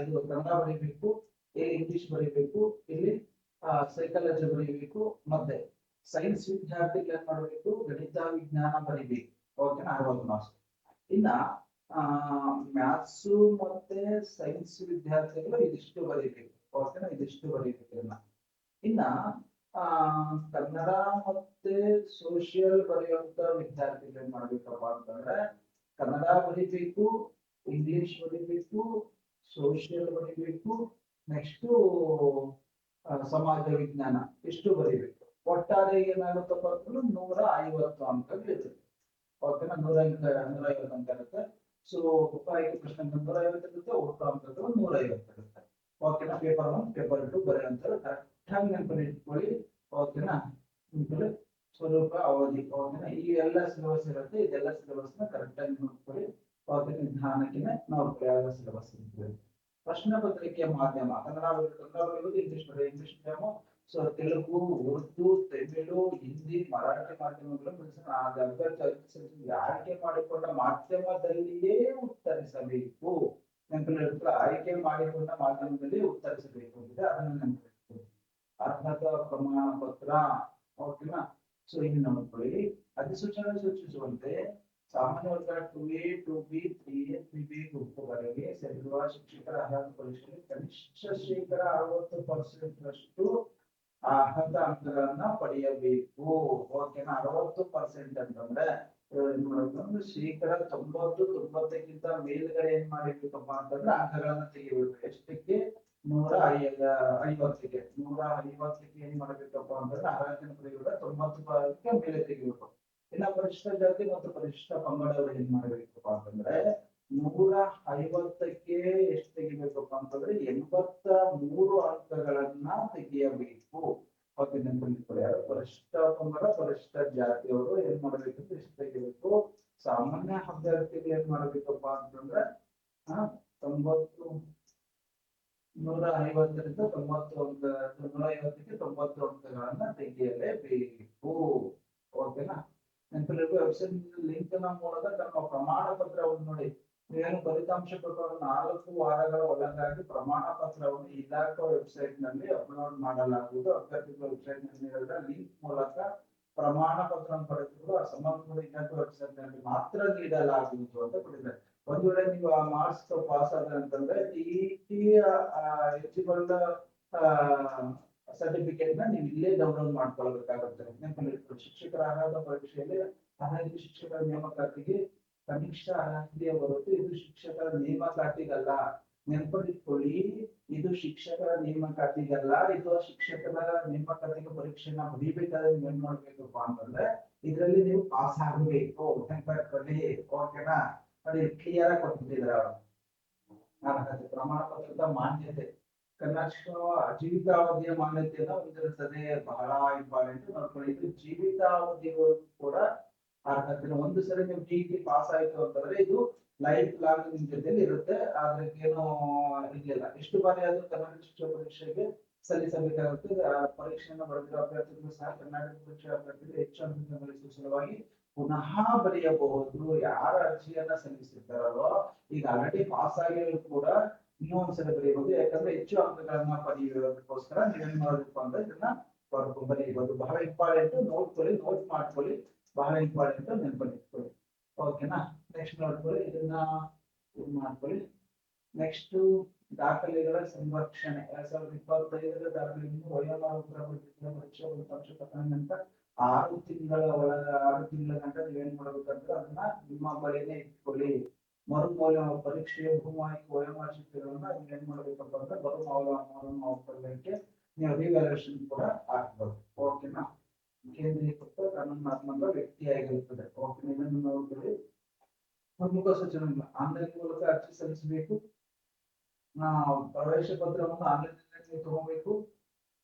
ಇದು ಕನ್ನಡ ಬರೀಬೇಕು ಇಂಗ್ಲಿಷ್ ಬರೀಬೇಕು, ಇಲ್ಲಿ ಸೈಕಾಲಜಿ ಬರೀಬೇಕು, ಮತ್ತೆ ಸೈನ್ಸ್ ವಿದ್ಯಾರ್ಥಿಗಳು ಏನ್ ಮಾಡಬೇಕು? ಗಣಿತ, ವಿಜ್ಞಾನ ಬರೀಬೇಕು. ಓಕೆನಾ ಅರವತ್ತು ಮಾರ್ಕ್ಸ್ ಇನ್ನ ಮ್ಯಾಥ್ಸ್ ಮತ್ತೆ ಸೈನ್ಸ್ ವಿದ್ಯಾರ್ಥಿಗಳು ಇದಿಷ್ಟು ಬರೀಬೇಕು. ಓಕೆನಾ ಇದಿಷ್ಟು ಬರೀಬೇಕು ಇನ್ನ ಕನ್ನಡ ಮತ್ತೆ ಸೋಷಿಯಲ್ ಬರೆಯುವಂತ ವಿದ್ಯಾರ್ಥಿಗಳು ಏನ್ ಮಾಡ್ಬೇಕಪ್ಪ ಅಂತಂದ್ರೆ, ಕನ್ನಡ ಬರಿಬೇಕು ಇಂಗ್ಲಿಷ್ ಬರಿಬೇಕು ಸೋಷಿಯಲ್ ಬರಿಬೇಕು ನೆಕ್ಸ್ಟ್ ಸಮಾಜ ವಿಜ್ಞಾನ ಇಷ್ಟು ಬರಿಬೇಕು. ಒಟ್ಟಾರೆ ಏನಾಗುತ್ತಪ್ಪ ಅಂತಂದ್ರೆ ನೂರ ಐವತ್ತು ಅಂಕಗಳು ಇರುತ್ತೆ. ಓಕೆನಾ ನೂರ ನೂರ ಐವತ್ತು ಅಂಕ ಇರುತ್ತೆ. ಸೊ ಉಪಾಯಕ್ಕೆ ಪ್ರಶ್ನೆ ನೂರ ಐವತ್ತು ಇರುತ್ತೆ, ಒಟ್ಟು ಅಂಕಗಳು ನೂರ ಐವತ್ತು ಇರುತ್ತೆ. ಓಕೆನಾ ಪೇಪರ್ ಒನ್ ಪೇಪರ್ ಟು ಬರೆಯುವಂಥದ್ದು ಕರೆಕ್ಟ್ ಆಗಿ ನೆನಪಲ್ಲಿ ಇಟ್ಕೊಳ್ಳಿ ಓಕೆನಾ? ಸ್ವರೂಪ, ಅವಧಿ ಓಕೆನಾ ಈ ಎಲ್ಲ ಸಿಲೆಬಸ್ ಇರುತ್ತೆ, ಇದೆಲ್ಲ ಸಿಲೆಬಸ್ನ ಕರೆಕ್ಟ್ ಆಗಿ ನೋಡ್ಕೊಳ್ಳಿ. ಓಕೆ ನಿಧಾನಕ್ಕಿನ ನೋಡ್ಕೊಳ್ಳಿ ಯಾವ ಸಿಲೆಬಸ್ ಇರ್ತದೆ ಪ್ರಶ್ನೆ ಪತ್ರಿಕೆಯ ಮಾಧ್ಯಮ, ಕನ್ನಡ ಕನ್ನಡ ಇಂಗ್ಲಿಷ್ ಬರೆಯೋದು English medium so Telugu, Urdu, Tamil, Hindi, Marathi ಮಾಧ್ಯಮಗಳು ಆಯ್ಕೆ ಮಾಡಿಕೊಂಡ ಮಾಧ್ಯಮದಲ್ಲಿಯೇ ಉತ್ತರಿಸಬೇಕು? ನೆನಪಿನ ಆಯ್ಕೆ ಮಾಡಿಕೊಂಡ ಮಾಧ್ಯಮದಲ್ಲಿ ಉತ್ತರಿಸಬೇಕು ಅದನ್ನ ನೆನಪಿಟ್ಟು ಅರ್ಹತಾ ಪ್ರಮಾಣ ಪತ್ರ ಓಕೆನಾ ಸೊ ಇಲ್ಲಿ ನೋಡ್ಕೊಳ್ಳಿ ಅಧಿಸೂಚನೆ ಸೂಚಿಸುವಂತೆ ಸಾಮಾನ್ಯ ವರ್ಗ two A two B three A three B ಗುಂಪುಗಳಿಗೆ ಸೇರಿರುವ ಶಿಕ್ಷಕರ ಅರ್ಹತಾ ಪರೀಕ್ಷೆಯಲ್ಲಿ ಕನಿಷ್ಠ ಶೇಕಡ ಅರವತ್ತು ಪರ್ಸೆಂಟ್ ರಷ್ಟು ಅರ್ಹತಾ ಅಂಕಗಳನ್ನ ಪಡೆಯಬೇಕು. ಓಕೆನಾ? ಅರವತ್ತು ಪರ್ಸೆಂಟ್ ಅಂತಂದ್ರೆ ಅಂದ್ರೆ ಶೇಕಡ ತೊಂಬತ್ತು, ತೊಂಬತ್ತಕ್ಕಿಂತ ಮೇಲ್ಗಡೆ ಏನ್ ಮಾಡಿರ್ಬೇಕಪ್ಪ ಅಂತಂದ್ರೆ ಅಂಕಗಳನ್ನ ತೆಗಿಬೇಕು ಎಷ್ಟಕ್ಕೆ? ನೂರ ಐವತ್ತಿಗೆ ನೂರ ಐವತ್ತಿಗೆ ಏನ್ ಮಾಡ್ಬೇಕಪ್ಪ ಅಂತಂದ್ರೆ ಅರ್ಹತೆ ಪಡೆಯುವ ತೊಂಬತ್ತು ಪಾಯಿಂಟ್ಗೆ ಮೇಲೆ ತೆಗಿಬೇಕು ಇನ್ನ ಪರಿಶಿಷ್ಟ ಜಾತಿ ಮತ್ತು ಪರಿಶಿಷ್ಟ ಪಂಗಡವರು ಏನ್ ಮಾಡ್ಬೇಕಪ್ಪ ಅಂತಂದ್ರೆ ನೂರ ಐವತ್ತಕ್ಕೆ ಎಷ್ಟು ತೆಗಿಬೇಕಪ್ಪ ಅಂತಂದ್ರೆ ಎಂಬತ್ತ ಮೂರು ಅಂಕಗಳನ್ನ ತೆಗಿಯಬೇಕು. ಯಾರು? ಪರಿಶಿಷ್ಟ ಪಂಗಡ, ಪರಿಶಿಷ್ಟ ಜಾತಿಯವರು ಏನ್ ಮಾಡ್ಬೇಕು ಅಂದ್ರೆ ಎಷ್ಟು ತೆಗಿಬೇಕು. ಸಾಮಾನ್ಯ ಅಭ್ಯರ್ಥಿಗೆ ಏನ್ ಮಾಡ್ಬೇಕಪ್ಪ ಅಂತಂದ್ರೆ, ಆ, ತೊಂಬತ್ತು ನೂರ ಐವತ್ತರಿಂದ ತೊಂಬತ್ತು ಅಂಕ ನೂರ ಐವತ್ತಕ್ಕೆ ತೊಂಬತ್ತು ಅಂಕಗಳನ್ನ ತೆಗೆಯಲೇಬೇಕು ಓಕೆನಾ ನೆನಪಿರಬೇಕು ವೆಬ್ಸೈಟ್ ಲಿಂಕ್ನ ಮೂಲಕ ತಮ್ಮ ಪ್ರಮಾಣ ಪತ್ರವನ್ನು ನೋಡಿ. ನೀವೇನು ಫಲಿತಾಂಶ ಪ್ರಕಾರ ನಾಲ್ಕು ವಾರಗಳ ಒಳಗಾಗಿ ಪ್ರಮಾಣ ಪತ್ರವನ್ನು ಇಲಾಖಾ ವೆಬ್ಸೈಟ್ನಲ್ಲಿ ಅಪ್ಲೋಡ್ ಮಾಡಲಾಗುವುದು ಅಭ್ಯರ್ಥಿಗಳ ವೆಬ್ಸೈಟ್ನಲ್ಲಿ ಲಿಂಕ್ ಮೂಲಕ ಪ್ರಮಾಣ ಪತ್ರ ಪಡೆದುಕೊಂಡು ಆ ಸಂಬಂಧಪಟ್ಟ ಇಲಾಖಾ ವೆಬ್ಸೈಟ್ನಲ್ಲಿ ಮಾತ್ರ ನೀಡಲಾಗುವುದು ಅಂತ ಕೊಟ್ಟಿದ್ದಾರೆ ಒಂದ್ ವೇಳೆ ನೀವು ಆ ಮಾರ್ಕ್ಸ್ ಪಾಸ್ ಆದ್ರೆ ಅಂತಂದ್ರೆ ಟಿ ಟಿ ಎಲಿಜಿಬಲ್ ಸರ್ಟಿಫಿಕೇಟ್ನ ನೀವು ಇಲ್ಲೇ ಡೌನ್ಲೋಡ್ ಮಾಡ್ಕೊಳ್ಬೇಕಾಗುತ್ತೆ. ನೆನಪಲ್ಲಿ ಶಿಕ್ಷಕರ ಅರ್ಹತಾ ಪರೀಕ್ಷೆಯಲ್ಲಿ ಅರ್ಹತೆ ಶಿಕ್ಷಕರ ನೇಮಕಾತಿಗೆ ಕನಿಷ್ಠ ಅರ್ಹತೆಯ ಹೊರತು ಇದು ಶಿಕ್ಷಕರ ನೇಮಕಾತಿಗಲ್ಲ. ನೆನಪಲ್ಲಿಟ್ಕೊಳ್ಳಿ ಇದು ಶಿಕ್ಷಕರ ನೇಮಕಾತಿಗಲ್ಲ. ಇದು ಶಿಕ್ಷಕರ ನೇಮಕಾತಿಗೆ ಪರೀಕ್ಷೆನ ಬರೀಬೇಕಾದ್ರೆ ನೀವು ಏನ್ ಮಾಡ್ಬೇಕಪ್ಪ ಅಂತಂದ್ರೆ, ಇದರಲ್ಲಿ ನೀವು ಪಾಸ್ ಆಗಬೇಕು. ನೆನಪಿಟ್ಕೊಳ್ಳಿ ಓಕೆನಾ ನೋಡಿ ಕ್ಲಿಯರ್ ಆಗಿ ಕೊಟ್ಟಿದ್ದಾರೆ ಅವರು. ಅರ್ಹತೆ ಪ್ರಮಾಣ ಪತ್ರದ ಮಾನ್ಯತೆ ಕರ್ನಾಟಕ ಜೀವಿತಾವಧಿಯ ಮಾನ್ಯತೆಯನ್ನು ಹೊಂದಿರುತ್ತದೆ ಬಹಳ ಇಂಪಾರ್ಟೆಂಟ್ ನೋಡ್ಕೊಳ್ಳಿ ಇದು ಜೀವಿತಾವಧಿವರೆಗೂ ಕೂಡ ಅರ್ಹತೆ ಒಂದು ಸರಿ ನೀವು ಟಿ ಟಿ ಪಾಸ್ ಆಯ್ತು ಅಂತಂದ್ರೆ ಇದು ಲೈಫ್ ಲಾಂಗ್ ನಿಮ್ ಜೊತೆಲಿ ಇರುತ್ತೆ. ಆದ್ರೆ ಏನು ಎಷ್ಟು ಬಾರಿ ಆದ್ರೂ ಕನ್ನಡ ಶಿಕ್ಷಣ ಪರೀಕ್ಷೆಗೆ ಸಲ್ಲಿಸಬೇಕಾಗುತ್ತೆ. ಪರೀಕ್ಷೆಯನ್ನು ಬರೆದಿರೋ ಅಭ್ಯರ್ಥಿಗಳು ಸಹ ಕರ್ನಾಟಕ ಪರೀಕ್ಷೆ ಅಭ್ಯರ್ಥಿಗಳು ಹೆಚ್ಚು ಅಂಕ ಗಳಿಸುವ ಸಲುವಾಗಿ ಪುನಃ ಬರೆಯಬಹುದು. ಯಾರ ಅರ್ಜಿಯನ್ನ ಸಲ್ಲಿಸಿದ್ದಾರೋ ಈಗ ಆಲ್ರೆಡಿ ಪಾಸ್ ಆಗಿರೋ ಕೂಡ ಇನ್ನೊಂದ್ಸಲ ಬರೆಯಬಹುದು. ಯಾಕಂದ್ರೆ ಹೆಚ್ಚು ಅಂಕಗಳನ್ನ ಪಡೆಯೋದಕ್ಕೋಸ್ಕರ ನೀವೇನ್ ಮಾಡಬೇಕು ಅಂದ್ರೆ ಇದನ್ನ ಬರೀಬಹುದು ಬಹಳ ಇಂಪಾರ್ಟೆಂಟ್ ನೋಡ್ಕೊಳ್ಳಿ ನೋಟ್ ಮಾಡ್ಕೊಳ್ಳಿ. ಬಹಳ ಇಂಪಾರ್ಟೆಂಟ್ ನೆನಪಲ್ಲಿ ಇಟ್ಕೊಳ್ಳಿ ಓಕೆನಾ ನೆಕ್ಸ್ಟ್ ನೋಡ್ಕೊಳ್ಳಿ. ಇದನ್ನ ಇದು ಮಾಡ್ಕೊಳ್ಳಿ. ನೆಕ್ಸ್ಟ್ ದಾಖಲೆಗಳ ಸಂರಕ್ಷಣೆ. ಎರಡ್ ಸಾವಿರದ ಇಪ್ಪತ್ತೈದರ ದಾಖಲೆಯನ್ನು ವಯೋಮಾನ ಉತ್ತರ ಪರೀಕ್ಷೆ ಫಲಿತಾಂಶ ಪ್ರಕರಣ ಆರು ತಿಂಗಳ ಒಳಗ, ಆರು ತಿಂಗಳ ಗಂಟ ನೀವೇನ್ ಮಾಡ್ಬೇಕಂದ್ರೆ ಅದನ್ನ ನಿಮ್ಮ ಬಳಿನೇ ಇಟ್ಕೊಳ್ಳಿ. ಮರು ಮೌಲ್ಯ ಪರೀಕ್ಷೆಯ ಭೂಮಾಹಿತಿ ವಯೋಮಾನ ಶಿಕ್ಷೆಗಳನ್ನ ನೀವೇನ್ ಮಾಡ್ಬೇಕಪ್ಪ ಅಂದ್ರೆ ಮರು ಮೌಲ್ಯ ಮರು ಮೌಲ್ಯಕ್ಕೆ ನೀವು ರಿವ್ಯಾಲ್ಯೂಷನ್ ಕೂಡ ಹಾಕ್ಬೋದು. ಓಕೆನಾ ಕೇಂದ್ರೀಕೃತ ಕಾನೂನಾತ್ಮಕ ವ್ಯಕ್ತಿಯಾಗಿರುತ್ತದೆ. ಓಕೆ ಇದನ್ನು ನೋಡ್ಕೊಳ್ಳಿ. ಪ್ರಮುಖ ಸೂಚನೆಗಳು. ಆನ್ಲೈನ್ ಮೂಲಕ ಅರ್ಜಿ ಸಲ್ಲಿಸಬೇಕು. ಪ್ರವೇಶ ಪತ್ರವನ್ನು ಆನ್ಲೈನ್ ತಗೋಬೇಕು.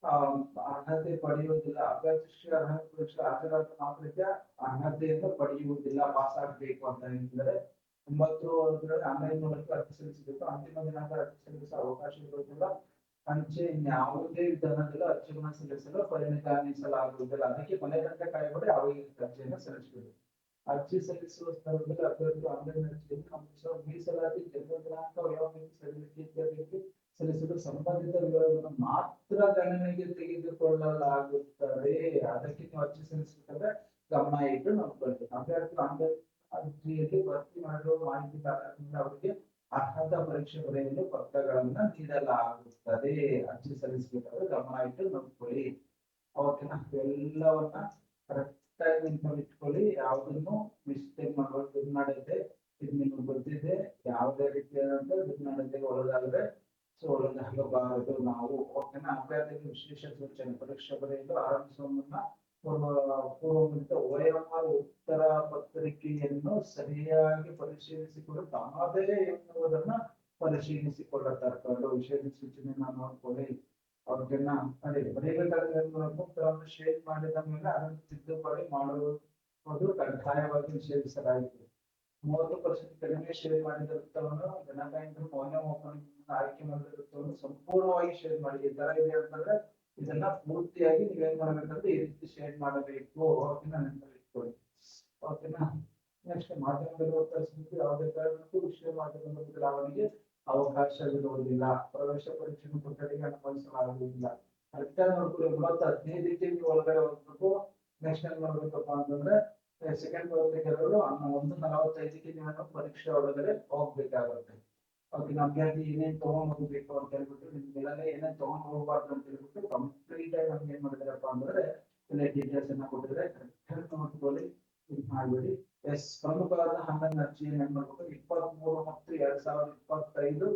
ಅರ್ಹತೆ ಪಡೆಯುವುದಿಲ್ಲ. ಅಭ್ಯರ್ಥಿ ಅರ್ಹತೆ ಪರೀಕ್ಷೆ ಹಾಜರಾದ ಮಾತ್ರಕ್ಕೆ ಪಡೆಯುವುದಿಲ್ಲ. ಪಾಸ್ ಆಗಬೇಕು ಅಂತ ಹೇಳಿದರೆ ಒಂಬತ್ತು ಆನ್ಲೈನ್ ಮೂಲಕ ಅರ್ಜಿ ಸಲ್ಲಿಸಬೇಕು. ಅಂತಿಮ ದಿನಾಂಕ ಅರ್ಜಿ ಸಲ್ಲಿಸಲು ಅವಕಾಶ ಇರುವುದಿಲ್ಲ. ಅಂಚೆ ಯಾವುದೇ ವಿಧಾನದಲ್ಲಿ ಅರ್ಜಿಗಳನ್ನು ಸಲ್ಲಿಸಲು ಪರಿಗಣಿಸಲಾಗುವುದಿಲ್ಲ ಅದಕ್ಕೆ ಮನೆ ಗಂಟೆ ಕಾಯ್ಬೇಡಿ ಅವರಿಗೆ ಅರ್ಜಿಯನ್ನು ಸಲ್ಲಿಸಬೇಕು. ಅರ್ಜಿ ಸಲ್ಲಿಸುವ ಸ್ಥಳದಲ್ಲಿ ಅಭ್ಯರ್ಥಿ ಆನ್ಲೈನ್ ಅರ್ಜಿಯನ್ನು ಮೀಸಲಾತಿ ಜನ್ಮ ದಿನಾಂಕ ಸಡಿಲಿಕೆ ಇತ್ಯಾದಿಗೆ ಸಲ್ಲಿಸಲು ಸಂಬಂಧಿತ ವಿವರಗಳನ್ನು ಮಾತ್ರ ಗಣನೆಗೆ ತೆಗೆದುಕೊಳ್ಳಲಾಗುತ್ತದೆ. ಅದಕ್ಕೆ ನೀವು ಅರ್ಜಿ ಸಲ್ಲಿಸಬೇಕಾದ್ರೆ ಗಮನ ಇಟ್ಟು ನೋಡ್ಕೊಳ್ಬೇಕು ಅಭ್ಯರ್ಥಿ ಆನ್ಲೈನ್ ಅರ್ಜಿಯಲ್ಲಿ ಭರ್ತಿ ಮಾಡಿರುವ ಮಾಹಿತಿ ಅವರಿಗೆ ಅರ್ಹತಾ ಪರೀಕ್ಷೆ ಬರೆಯಲು ಪತ್ರಗಳನ್ನ ನೀಡಲಾಗುತ್ತದೆ. ಅರ್ಜಿ ಸಲ್ಲಿಸಬೇಕಾದ್ರೆ ಗಮನ ಇಟ್ಟು ನೋಡ್ಕೊಳ್ಳಿ. ಅವತ್ತಿನ ಎಲ್ಲವನ್ನ ಕರೆಕ್ಟ್ ಆಗಿ ಇಟ್ಕೊಳ್ಳಿ. ಯಾವುದನ್ನು ಮಿಸ್ಟೇಕ್ ಮಾಡೋದು ಇದು ನಡೆಯುತ್ತೆ ಇದು ನಿಮ್ಗೆ ಗೊತ್ತಿದೆ, ಯಾವುದೇ ರೀತಿಯಾದಂತ ದುರ್ನಡತೆಗೆ ಒಳಗಾಗದೆ ಸೊ ಹಲಬಾರದು ನಾವು ಓಕೆನಾ ಅಭ್ಯರ್ಥಿಗೆ ವಿಶೇಷ ಸೂಚನೆ, ಪರೀಕ್ಷೆ ಬರೆಯಲು ಆರಂಭಿಸುವ ಮುನ್ನ ಪೂರ್ವ ಪೂರ್ವಮಿತ ಓಎಂಆರ್ ಉತ್ತರ ಪತ್ರಿಕೆಯನ್ನು ಸರಿಯಾಗಿ ಪರಿಶೀಲಿಸಿಕೊಂಡು ತಮ್ಮದೇ ಎನ್ನುವುದನ್ನ ಪರಿಶೀಲಿಸಿಕೊಳ್ಳತಕ್ಕದ್ದು ವಿಶೇಷ ಸೂಚನೆಯನ್ನ ನೋಡ್ಕೊಳ್ಳಿ. ಅವ್ರಿಗೆಲ್ಲ ಅದೇ ಬರೀಬೇಕಾದ್ರೆ ಉತ್ತರವನ್ನು ಶೇರ್ ಮಾಡಿದ ಮೇಲೆ ಅದನ್ನು ತಿದ್ದುಪಡಿ ಮಾಡುವುದು ಕಡ್ಡಾಯವಾಗಿ ನಿಷೇಧಿಸಲಾಗಿದೆ ಮೂವತ್ತು ಪರ್ಸೆಂಟ್ ಕಡಿಮೆ ಶೇರ್ ಮಾಡಿದ ವೃತ್ತವನ್ನು ಮೌಲ್ಯ ಮಾಪನ ಆಯ್ಕೆ ಮಾಡಿದ ವೃತ್ತವನ್ನು ಸಂಪೂರ್ಣವಾಗಿ ಶೇರ್ ಮಾಡಿ. ಈ ತರ ಇದೆ ಅಂತಂದ್ರೆ ಇದನ್ನ ಪೂರ್ತಿಯಾಗಿ ನೀವೇನ್ ಮಾಡ್ಬೇಕಂದ್ರೆ ಈ ರೀತಿ ಶೇರ್ ಮಾಡಬೇಕು ಅವ್ರನ್ನ ನೆನಪಿಟ್ಕೊಳ್ಳಿ. ಓಕೆನಾ ನೆಕ್ಸ್ಟ್ ಮಾಧ್ಯಮದಲ್ಲಿ ಉತ್ತರಿಸಬೇಕು ಯಾವುದೇ ಕಾರಣಕ್ಕೂ ವಿಷಯ ಮಾಧ್ಯಮದ ಬದಲಾವಣೆಗೆ ಅವಕಾಶವಿರುವುದಿಲ್ಲ. ಪ್ರವೇಶ ಪರೀಕ್ಷೆ ಕೊಠಡಿಗೆ ಅನುಮತಿಸಲಾಗುವುದಿಲ್ಲ ಆಗಿ ನೋಡ್ಕೊಳ್ಳಿ ಒಂಬತ್ತು ಹದಿನೈದಕ್ಕೆ ನೀವು ಒಳಗಡೆ ಹೋಗ್ಬೇಕು. ನೆಕ್ಸ್ಟ್ ಏನ್ ಮಾಡ್ಬೇಕಪ್ಪ ಅಂತಂದ್ರೆ ಸೆಕೆಂಡ್ ಪತ್ರಿಕೆಗಳು ಒಂದು ನಲವತ್ತೈದಕ್ಕೆ ನೀವು ಪರೀಕ್ಷೆ ಒಳಗಡೆ ಹೋಗ್ಬೇಕಾಗುತ್ತೆ. ಅವ್ರಿಗೆ ನಮ್ಮ ಅಭ್ಯರ್ಥಿ ಏನೇನ್ ತಗೊಂಡ್ ಹೋಗ್ಬೇಕು ಅಂತ ಹೇಳ್ಬಿಟ್ಟು ನಿಮ್ಗೆಲ್ಲ ಏನೇನ್ ತಗೊಂಡ್ ಹೋಗ್ಬಾರ್ದು ಅಂತ ಹೇಳ್ಬಿಟ್ಟು ಕಂಪ್ಲೀಟ್ ಆಗಿ ನಮ್ಗೆ ಏನ್ ಮಾಡಿದಾರಪ್ಪ ಅಂದ್ರೆ ಇಲ್ಲಿ ಡೀಟೇಲ್ಸ್ ಅನ್ನ ಕೊಟ್ಟಿದ್ರೆ ಕರೆಕ್ಟ್ ನೋಡ್ಕೊಳ್ಳಿ, ಇದು ಮಾಡ್ಬಿಡಿ. ಎಸ್ ಪ್ರಮುಖವಾದ ಹನ್ನೊಂದು ಅರ್ಜಿ ಏನ್ ಮಾಡ್ಬೇಕು? ಇಪ್ಪತ್ತ್ ಮೂರು ಮತ್ತು ಎರಡ್ ಸಾವಿರದ ಇಪ್ಪತ್ತೈದು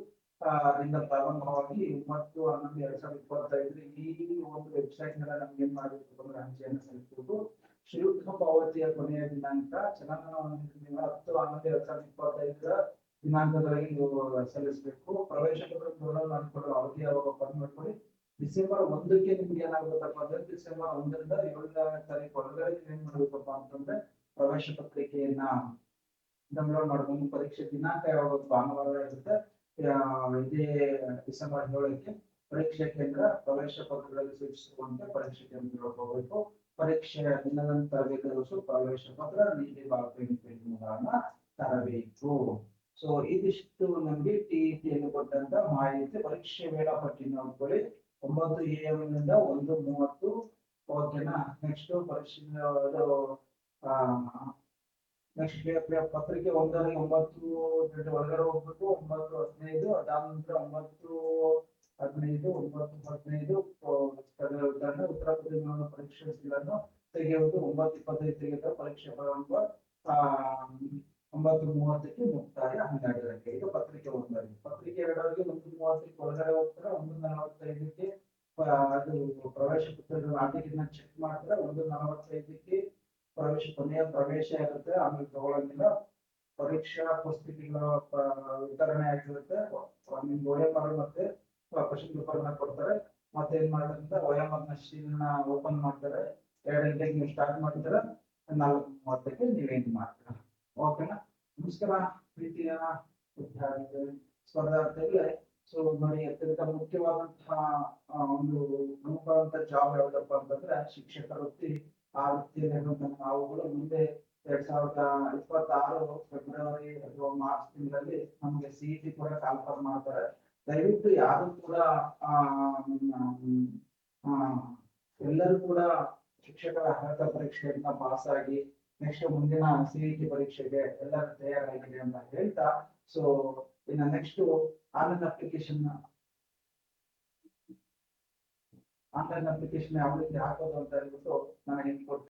ಇಂದ ಪ್ರಾರಂಭವಾಗಿ ಒಂಬತ್ತು ಹನ್ನೊಂದು, ಎರಡ್ ಸಾವಿರದ ಇಪ್ಪತ್ತೈದು ಈ ಒಂದು ವೆಬ್ಸೈಟ್ ನಮ್ಗೆ ಏನ್ ಮಾಡ್ಬೇಕು ಅಂದ್ರೆ ಅರ್ಜಿಯನ್ನು ಸಲ್ಲಿಸಬೇಕು. ಶುಲ್ಕ ಪಾವತಿಯ ಕೊನೆಯ ದಿನಾಂಕ. ಚಲನವಲನ ಹತ್ತು ಹನ್ನೊಂದು ಎರಡ್ ಸಾವಿರದ ಇಪ್ಪತ್ತೈದರ ದಿನಾಂಕದೊಳಗೆ ನೀವು ಸಲ್ಲಿಸಬೇಕು. ಪ್ರವೇಶ ಪತ್ರ ಮಾಡಿಕೊಳ್ಳುವ ಅವಧಿ ಬಂದ್ ಮಾಡ್ಕೊಳ್ಳಿ. ಡಿಸೆಂಬರ್ ಒಂದಕ್ಕೆ ನಿಮ್ಗೆ ಏನಾಗುತ್ತಪ್ಪ ಅಂದ್ರೆ ಡಿಸೆಂಬರ್ ಒಂದರಿಂದ ಏಳನೇ ತಾರೀಕು ಒಳಗಡೆ ಏನ್ ಮಾಡ್ಬೇಕಪ್ಪ ಅಂತಂದ್ರೆ ಪ್ರವೇಶ ಪತ್ರಿಕೆಯನ್ನ ಡೌನ್ಲೋಡ್ ಮಾಡ್ಕೊಂಡು ಪರೀಕ್ಷೆ ದಿನಾಂಕ ಯಾವಾಗ ಭಾನುವಾರ ಇರುತ್ತೆ ಇದೇ ಡಿಸೆಂಬರ್ ಏಳಕ್ಕೆ ಪರೀಕ್ಷಾ ಕೇಂದ್ರ ಪ್ರವೇಶ ಪತ್ರಗಳಲ್ಲಿ ಸೂಚಿಸಿರುವಂತೆ ಪರೀಕ್ಷೆ ಕೇಂದ್ರ ಹೋಗ್ಬೇಕು. ಪರೀಕ್ಷೆಯ ದಿನದಂತ ತರಬೇತಿ ಪ್ರವೇಶ ಪತ್ರ ನೀತಿ ಭಾಗವಹಿಸುವುದನ್ನ ತರಬೇಕು. ಸೊ ಇದಿಷ್ಟು ನಮ್ಗೆ ಯಲ್ಲಿ ಕೊಟ್ಟಂತ ಮಾಹಿತಿ. ಪರೀಕ್ಷೆ ವೇಳಾಪಟ್ಟಿ ನೋಡ್ಕೊಳ್ಳಿ ಒಂಬತ್ತು ಎ ಎಂ ನಿಂದ ಒಂದು ಮೂವತ್ತು ಓಕೆನಾ ನೆಕ್ಸ್ಟ್ ಪರೀಕ್ಷೆ ನೆಕ್ಸ್ಟ್ ಪತ್ರಿಕೆ ಒಂದರಲ್ಲಿ ಒಂಬತ್ತು, ಒಳಗಡೆ ಹೋಗ್ಬೇಕು, ಒಂಬತ್ತು ಹದಿನೈದು ಅದಾದ ನಂತರ ಒಂಬತ್ತು ಹದಿನೈದು ಒಂಬತ್ತು ಹದಿನೈದು ಉತ್ತರ ಪ್ರದೇಶ ಪರೀಕ್ಷೆಗಳನ್ನು ತೆಗೆಯುವುದು ಒಂಬತ್ತು ಇಪ್ಪತ್ತೈದು ತೆಗೆದ ಪರೀಕ್ಷೆ ಪ್ರಾರಂಭ ಆ, ಒಂಬತ್ತು ಮೂವತ್ತಕ್ಕೆ ಮುಕ್ತಾಯ. ಹನ್ನೆರಡು ಗಂಟೆ ಇದು ಪತ್ರಿಕೆ ಒಂದರಲ್ಲಿ. ಪತ್ರಿಕೆ ಎರಡರಲ್ಲಿ ಒಂದು ಮೂವತ್ತಕ್ಕೆ ಒಳಗಡೆ ಹೋಗ್ತಾರೆ ಒಂದು ನಲವತ್ತೈದಕ್ಕೆ ಅದು ಪ್ರವೇಶ ಪತ್ರಗಳು ಆಟಿಕೆನ ಚೆಕ್ ಮಾಡಿದ್ರೆ ಒಂದು ನಲವತ್ತೈದಕ್ಕೆ ಪ್ರವೇಶ ಕೊನೆಯ ಪ್ರವೇಶ ಇರುತ್ತೆ ಆಮೇಲೆ ತಗೊಳಂಗಿಲ್ಲ. ಪರೀಕ್ಷಾ ಪುಸ್ತಕಗಳ ವಿತರಣೆ ಆಗಿರುತ್ತೆ. ನಿಮ್ಗೆ ಒಯಮರ್ ಮತ್ತೆ ಕ್ವಶನ್ ಪೇಪರ್ನ ಕೊಡ್ತಾರೆ. ಮತ್ತೆ ಏನ್ ಮಾಡ್ತಾರೆ ಅಂತ ಒಯಮರ್ನ ಓಪನ್ ಮಾಡ್ತಾರೆ. ಎರಡು ಗಂಟೆಗೆ ನೀವು ಸ್ಟಾರ್ಟ್ ಮಾಡ್ತಾರೆ ನಾಲ್ಕು ಮೂವತ್ತಕ್ಕೆ ನೀವೇನ್ ಮಾಡ್ತೀರಾ. ಓಕೆನಾ ನಮಸ್ಕಾರ, ಪ್ರೀತಿಯ ವಿದ್ಯಾರ್ಥಿಗಳು. ಸ್ಪರ್ಧಾರ್ಥಿಗಳೇ ಸೊ ನೋಡಿ, ಅತ್ಯಂತ ಮುಖ್ಯವಾದಂತಹ ಒಂದು ಪ್ರಮುಖವಾದಂತಹ ಜಾಬ್ ಯಾವ್ದಪ್ಪ ಅಂತಂದ್ರೆ ಶಿಕ್ಷಕ ವೃತ್ತಿ, ಆ ವೃತ್ತಿಯಲ್ಲಿರುವಂತಹ ನಾವುಗಳು ಮುಂದೆ ಎರಡ್ ಸಾವಿರದ ಇಪ್ಪತ್ತಾರು ಫೆಬ್ರವರಿ ಅಥವಾ ಮಾರ್ಚ್ ತಿಂಗಳಲ್ಲಿ ನಮಗೆ ಸಿಇಟಿ ಕೂಡ ಕಾಲ್ಫರ್ ಮಾಡ್ತಾರೆ. ದಯವಿಟ್ಟು ಯಾರು ಕೂಡ, ಆ ಎಲ್ಲರೂ ಕೂಡ ಶಿಕ್ಷಕರ ಅರ್ಹತಾ ಪರೀಕ್ಷೆಯನ್ನ ಪಾಸ್ ಆಗಿ ನೆಕ್ಸ್ಟ್ ಮುಂದಿನ ಸಿಇಟಿ ಪರೀಕ್ಷೆಗೆ ಎಲ್ಲರೂ ತಯಾರಾಗಿದೆ ಅಂತ ಹೇಳ್ತಾ ಸೊ ಇನ್ನ next online application online application ಯಾವ ರೀತಿ ಹಾಕೋದು ಅಂತ ಹೇಳ್ಬಿಟ್ಟು ನಾನು ಹೇಳ್ಕೊಡ್ತೀನಿ